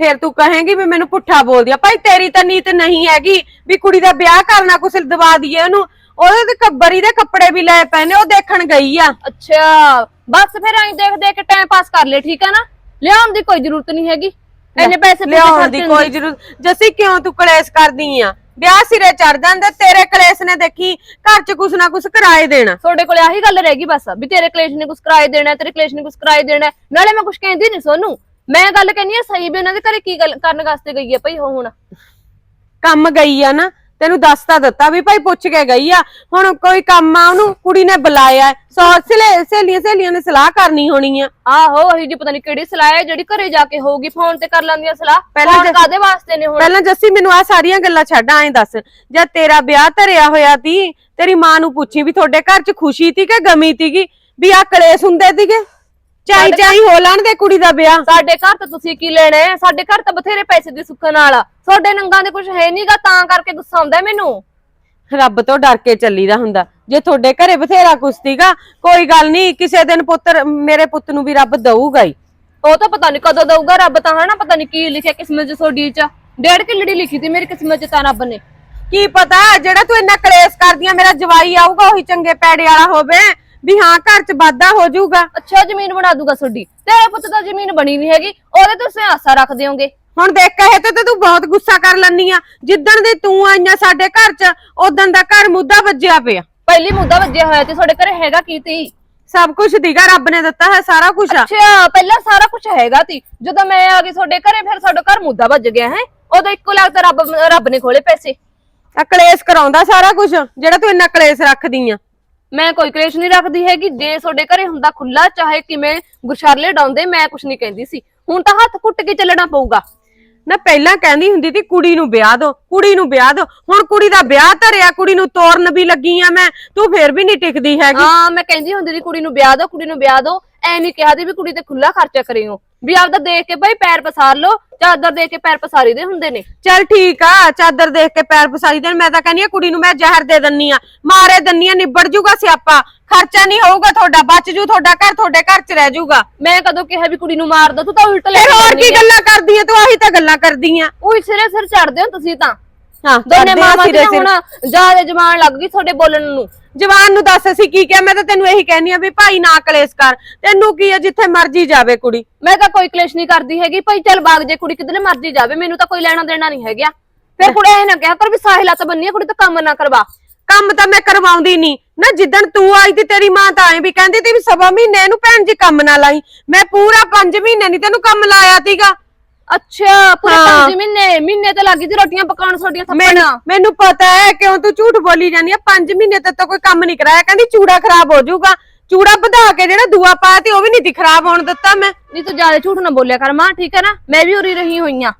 ਫਿਰ ਤੂੰ ਕਹੇਂਗੀ ਵੀ ਮੈਨੂੰ ਪੁੱਠਾ ਬੋਲਦੀ ਆ। ਭਾਈ ਤੇਰੀ ਤਾਂ ਨੀਤ ਨਹੀਂ ਹੈਗੀ ਵੀ ਕੁੜੀ ਦਾ ਵਿਆਹ ਕਰਨਾ ਕੁਛ ਦਵਾ ਦਈਏ ਉਹਨੂੰ। ਉਹਦੇ ਤੇ ਕੱਬਰੀ ਦੇ ਕੱਪੜੇ ਵੀ ਲੈ ਪੈਨੇ ਉਹ ਦੇਖਣ ਗਈ ਆ। ਅੱਛਾ ਬਸ ਫਿਰ ਐਂ ਦੇਖ ਦੇਖ ਕੇ ਟਾਈਮ ਪਾਸ ਕਰ ਲੈ ਠੀਕ ਹੈ ਨਾ? ਲਿਆਉਣ ਦੀ ਕੋਈ ਜ਼ਰੂਰਤ ਨਹੀਂ ਹੈਗੀ। ਇੰਨੇ ਪੈਸੇ ਪੂਸੇ ਲਿਆਉਣ ਦੀ ਖਰਚਣ ਕੋਈ ਜ਼ਰੂਰਤ ਜੱਸੀ ਕਿਉਂ ਤੂੰ ਕਲੇਸ਼ ਕਰਦੀ ਆ? ਵਿਆਹ ਸਿਰੇ ਚੜ ਜਾਂਦਾ ਤੇਰੇ ਕਲੇਸ਼ ਨੇ ਦੇਖੀ ਘਰ 'ਚ ਕੁਛ ਨਾ ਕੁਛ ਕਰਾਏ ਦੇਣਾ। ਤੁਹਾਡੇ ਕੋਲੇ ਆਹੀ ਗੱਲ ਰਹਿ ਗਈ ਬਸ ਵੀ ਤੇਰੇ ਕਲੇਸ਼ ਨੇ ਕੁਝ ਕਿਰਾਏ ਦੇਣਾ ਹੈ, ਤੇਰੇ ਕਲੇਸ਼ ਨੇ ਕੁਝ ਕਿਰਾਏ ਦੇਣਾ। ਹੈ। ਨਾਲੇ ਮੈਂ ਕੁਝ ਕਹਿੰਦੀ ਨਹੀਂ ਸੋਨੂੰ। ਮੈਂ ਗੱਲ ਕਹਿੰਦੀ ਆ ਸਹੀ ਵੀ ਉਹਨਾਂ ਦੇ ਘਰੇ ਕੀ ਗੱਲ ਕਰਨ ਵਾਸਤੇ ਗਈ ਹੈ ਭਈ ਉਹ ਹੁਣ? ਕੰਮ ਗਈ ਆ ਨਾ ਤੈਨੂੰ ਦੱਸ ਤਾਂ ਦਿੱਤਾ ਵੀ ਭਾਈ ਪੁੱਛ ਕੇ ਗਈ ਆ। ਹੁਣ ਕੋਈ ਕੰਮ ਆ ਉਹਨੂੰ ਕੁੜੀ ਨੇ ਬੁਲਾਇਆ ਸੌ ਸਹੇਲੀਆਂ ਸਹੇਲੀਆਂ ਨੇ ਸਲਾਹ ਕਰਨੀ ਹੋਣੀ ਆ। ਆਹੋ ਉਹੀ ਜੀ ਪਤਾ ਨਹੀਂ ਕਿਹੜੀ ਸਲਾਹ ਹੈ ਜਿਹੜੀ ਘਰੇ ਜਾ ਕੇ ਹੋਊਗੀ ਫੋਨ ਤੇ ਕਰ ਲੈਂਦੀਆਂ ਸਲਾਹ। ਪਹਿਲਾਂ ਕਾਦੇ ਵਾਸਤੇ ਨੇ ਹੁਣ? ਪਹਿਲਾਂ ਜੱਸੀ ਮੈਨੂੰ ਆ ਸਾਰੀਆਂ ਗੱਲਾਂ ਛੱਡ ਐਂ ਦੱਸ। ਜਦ ਤੇਰਾ ਵਿਆਹ ਧਰਿਆ ਹੋਇਆ ਤੀ ਤੇਰੀ ਮਾਂ ਨੂੰ ਪੁੱਛੀ ਵੀ ਤੁਹਾਡੇ ਘਰ 'ਚ ਖੁਸ਼ੀ ਤੀ ਕਿ ਗਮੀ ਤੀਗੀ ਵੀ ਆ ਕਲੇਸ਼ ਹੁੰਦੇ ਤੀਗੇ ਚਾਈ ਚਾਈ ਹੋ ਲੈਣ ਦੇ ਕੁੜੀ ਦਾ ਵਿਆਹ। ਸਾਡੇ ਘਰ ਤਾਂ ਤੁਸੀਂ ਕੀ ਲੈਣਾ ਹੈ? ਸਾਡੇ ਘਰ ਤਾਂ ਬਥੇਰੇ ਪੈਸੇ ਦੀ ਸੁੱਖ ਨਾਲ ਆ। ਤੁਹਾਡੇ ਨੰਗਾਂ ਦੇ ਕੁਝ ਹੈ ਨਹੀਂਗਾ ਤਾਂ ਕਰਕੇ ਗੁੱਸਾ ਆਉਂਦਾ ਹੈ ਮੈਨੂੰ। ਰੱਬ ਤੋਂ ਡਰ ਕੇ ਚੱਲੀਦਾ ਹੁੰਦਾ। ਜੇ ਤੁਹਾਡੇ ਘਰੇ ਬਥੇਰਾ ਕੁਛ ਤੀਗਾ ਕੋਈ ਗੱਲ ਨਹੀਂ ਕਿਸੇ ਦਿਨ ਪੁੱਤਰ ਮੇਰੇ ਪੁੱਤ ਨੂੰ ਵੀ ਰੱਬ ਦਊਗਾ ਹੀ। ਉਹ ਤਾਂ ਪਤਾ ਨਹੀਂ ਕਦੋਂ ਦਊਗਾ ਰੱਬ ਤਾਂ ਹਨਾ ਪਤਾ ਨਹੀਂ ਕੀ ਲਿਖਿਆ ਕਿਸਮਤ 'ਚ ਤੁਹਾਡੀ 'ਚ। ਡੇਢ ਕਿੱਲੜੀ ਲਿਖੀ ਤੀ ਮੇਰੀ ਕਿਸਮਤ 'ਚ ਤਾਂ ਰੱਬ ਨੇ। ਕੀ ਪਤਾ ਜਿਹੜਾ ਤੂੰ ਇੰਨਾ ਕਲੇਸ਼ ਕਰਦੀਆਂ ਮੇਰਾ ਜਵਾਈ ਆਊਗਾ ਉਹੀ ਚੰਗੇ ਪੈੜੇ ਵਾਲਾ ਹੋਵੇ। ਵੀ ਹਾਂ ਘਰ 'ਚ ਵਾਧਾ ਹੋ ਜਾਊਗਾ। ਅੱਛਾ ਜ਼ਮੀਨ ਬਣਾ ਦੂਗਾ ਤੁਹਾਡੀ। ਤੇਰੇ ਪੁੱਤ ਤਾਂ ਜ਼ਮੀਨ ਬਣੀ ਨਹੀਂ ਹੈਗੀ ਉਹਦੇ ਤੋਂ ਤੁਸੀਂ ਆਸਾ ਰੱਖ ਦਿਓਗੇ ਹੁਣ ਦੇਖ ਕਹੇ ਤੇ ਤੂੰ ਬਹੁਤ ਗੁੱਸਾ ਕਰ ਲੰਨੀ ਆ। ਜਿੱਦਣ ਦੀ ਤੂੰ ਆਈਆਂ ਸਾਡੇ ਘਰ 'ਚ ਉਦੋਂ ਦਾ ਘਰ ਮੁੱਦਾ ਵੱਜਿਆ ਪਿਆ। ਪਹਿਲੀ ਮੁੱਦਾ ਵੱਜਿਆ ਹੋਇਆ ਤੇ ਤੁਹਾਡੇ ਘਰੇ ਹੈਗਾ ਕੀ ਤੀ ਸਭ ਕੁਝ ਦੀਗਾ ਰੱਬ ਨੇ ਦਿੱਤਾ ਹੈ ਸਾਰਾ ਕੁਝ ਆ ਅੱਛਾ ਪਹਿਲਾਂ ਸਾਰਾ ਕੁਝ ਹੈਗਾ ਤੀ ਜਦੋਂ ਮੈਂ ਆ ਗਈ ਤੁਹਾਡੇ ਘਰੇ ਫਿਰ ਤੁਹਾਡਾ ਘਰ ਮੁੱਦਾ ਵੱਜ ਗਿਆ ਹੈ? ਉਦੋਂ ਇੱਕੋ ਲੱਗਦਾ ਰੱਬ ਰੱਬ ਨੇ ਖੋਲੇ ਪੈਸੇ। ਆ ਕਲੇਸ਼ ਕਰਾਉਂਦਾ ਸਾਰਾ ਕੁਝ ਜਿਹੜਾ ਤੂੰ ਇੰਨਾ ਕਲੇਸ਼ ਰੱਖਦੀ ਆ। ਮੈਂ ਕੋਈ ਕਲੇਸ਼ ਨਹੀਂ ਰੱਖਦੀ ਹੈਗੀ ਜੇ ਤੁਹਾਡੇ ਘਰੇ ਹੁੰਦਾ ਖੁੱਲਾ ਚਾਹੇ ਕਿਵੇਂ ਗੁਰਸ਼ਰਲੇ ਡਾਉਂਦੇ ਮੈਂ ਕੁਝ ਨਹੀਂ ਕਹਿੰਦੀ ਸੀ। ਹੁਣ ਤਾਂ ਹੱਥ ਕੁੱਟ ਕੇ ਚੱਲਣਾ ਪਊਗਾ। ਨਾ ਪਹਿਲਾਂ ਕਹਿੰਦੀ ਹੁੰਦੀ ਸੀ ਕੁੜੀ ਨੂੰ ਵਿਆਹ ਦੋ ਕੁੜੀ ਨੂੰ ਵਿਆਹ ਦੋ ਹੁਣ ਕੁੜੀ ਦਾ ਵਿਆਹ ਧਰਿਆ ਕੁੜੀ ਨੂੰ ਤੋਰਨ ਵੀ ਲੱਗੀ ਆ ਮੈਂ ਤੂੰ ਫੇਰ ਵੀ ਨਹੀਂ ਟਿਕਦੀ ਹੈਗੀ। ਹਾਂ ਮੈਂ ਕਹਿੰਦੀ ਹੁੰਦੀ ਸੀ ਕੁੜੀ ਨੂੰ ਵਿਆਹ ਦਿਓ ਕੁੜੀ ਨੂੰ ਵਿਆਹ ਦਿਓ। ਐ ਨਹੀਂ ਕਿਹਾ ਦੀ ਵੀ ਕੁੜੀ ਤੇ ਖੁੱਲਾ ਖਰਚਾ ਕਰਿਓ ਵੀ ਆਪਦਾ ਦੇਖ ਕੇ ਭਾਈ ਪੈਰ ਪਸਾਰ ਲਓ ਚਾਦਰ ਦੇਖ ਕੇ ਪੈਰ ਪਸਾਰੀ ਦੇ ਹੁੰਦੇ ਨੇ। ਚੱਲ ਠੀਕ ਆ ਚਾਦਰ ਦੇਖ ਕੇ ਪੈਰ ਪਸਾਰੀ ਦੇਣ ਮੈਂ ਤਾਂ ਕਹਿੰਦੀ ਆ ਕੁੜੀ ਨੂੰ ਮੈਂ ਜ਼ਹਿਰ ਦੇ ਦਿੰਨੀ ਆ। ਮਾਰੇ ਦਿੰਨੀ ਆ ਨਿਬੜ ਜੂਗਾ ਸਿਆਪਾ। ਖਰਚਾ ਨਹੀਂ ਹੋਊਗਾ ਤੁਹਾਡਾ ਬਚ ਜੂ ਤੁਹਾਡਾ ਘਰ ਤੁਹਾਡੇ ਘਰ 'ਚ ਰਹਿ ਜੂਗਾ। ਮੈਂ ਕਦੋਂ ਕਿਹਾ ਵੀ ਕੁੜੀ ਨੂੰ ਮਾਰ ਦੋ ਤੂੰ ਤਾਂ ਉਲਟ ਲੈ ਫਿਰ ਹੋਰ ਕੀ। ਗੱਲਾਂ ਕਰਦੀ ਆ ਤੂੰ ਆਹੀ ਤਾਂ ਗੱਲਾਂ ਕਰਦੀ ਆ। ਉਹੀ ਸਿਰੇ ਸਿਰ ਚੜਦੇ ਹੋ ਤੁਸੀਂ ਤਾਂ। ਹਾਂ ਦੋਨੇ ਜੀ ਸਿਰ। ਹੁਣ ਜ਼ਿਆਦਾ ਜਮਾਨ ਲੱਗ ਗਈ ਤੁਹਾਡੇ ਬੋਲਣ ਨੂੰ। ਜਵਾਨ ਨੂੰ ਦੱਸ ਅਸੀਂ ਕੀ ਕਿਹਾ? ਮੈਂ ਤਾਂ ਤੈਨੂੰ ਇਹੀ ਕਹਿਨੀ ਆ ਵੀ ਭਾਈ ਨਾ ਕਲੇਸ਼ ਕਰ। ਤੈਨੂੰ ਕੀ ਆ ਜਿੱਥੇ ਮਰਜ਼ੀ ਜਾਵੇ ਕੁੜੀ। ਮੈਂ ਤਾਂ ਕੋਈ ਕਲੇਸ਼ ਨਹੀਂ ਕਰਦੀ ਹੈਗੀ। ਭਾਈ ਚੱਲ ਬਾਗ ਜੇ ਕੁੜੀ ਕਿਧਰੇ ਮਰਜ਼ੀ ਜਾਵੇ ਮੈਨੂੰ ਤਾਂ ਕੋਈ ਲੈਣਾ ਦੇਣਾ ਨਹੀਂ ਹੈਗਾ। ਫਿਰ ਕੁੜੇ ਇਹ ਨਾ ਕਿਹਾ ਕਰ ਵੀ ਸਾਹਿਲਾ ਤਾਂ ਬੰਨੀ ਆ, ਕੁੜੀ ਤਾਂ ਕੰਮ ਨਾ ਕਰਵਾ। ਕੰਮ ਤਾਂ ਮੈਂ ਕਰਵਾਉਂਦੀ ਨਹੀਂ। ਨਾ ਜਿੱਦਣ ਤੂੰ ਆਈ ਤੇ ਤੇਰੀ ਮਾਂ ਤਾਂ ਐ ਵੀ ਕਹਿੰਦੀ ਤੀ ਵੀ ਸਵਾ ਮਹੀਨੇ ਇਹਨੂੰ ਭੈਣ ਜੀ ਕੰਮ ਨਾ ਲਾਈ। ਮੈਂ ਪੂਰਾ 5 ਮਹੀਨੇ ਨਹੀਂ ਤੈਨੂੰ ਕੰਮ ਲਾਇਆ ਤੀਗਾ ਅੱਛਾ ਪੂਰੇ ਹਾਂ। ਪੰਜ ਮਹੀਨੇ ਮਹੀਨੇ ਤੇ ਲੱਗੀ ਸੀ ਰੋਟੀਆਂ ਪਕਾਉਣ ਤੁਹਾਡੀਆਂ ਮੈਨੂੰ ਥੱਪੜਾਂ। ਮੈਨੂੰ ਪਤਾ ਹੈ ਕਿਉਂ ਤੂੰ ਝੂਠ ਬੋਲੀ ਜਾਂਦੀ ਆ 5 ਮਹੀਨੇ ਤੱਕ ਤਾਂ ਕੋਈ ਕੰਮ ਨਹੀਂ ਕਰਾਇਆ। ਕਹਿੰਦੀ ਚੂੜਾ ਖਰਾਬ ਹੋ ਜਾਊਗਾ। ਚੂੜਾ ਵਧਾ ਕੇ ਜਿਹੜਾ ਦੂਆ ਪਾਇਆ ਤੇ ਉਹ ਵੀ ਨਹੀਂ ਤੀ ਖਰਾਬ ਹੋਣ ਦਿੱਤਾ ਮੈਂ। ਨਹੀਂ ਤੂੰ ਜ਼ਿਆਦਾ ਝੂਠ ਨਾ ਬੋਲਿਆ ਕਰ ਮਾਂ ਠੀਕ ਹੈ ਨਾ? ਮੈਂ ਵੀ ਉਰੀ ਰਹੀ ਹੋਈ ਆ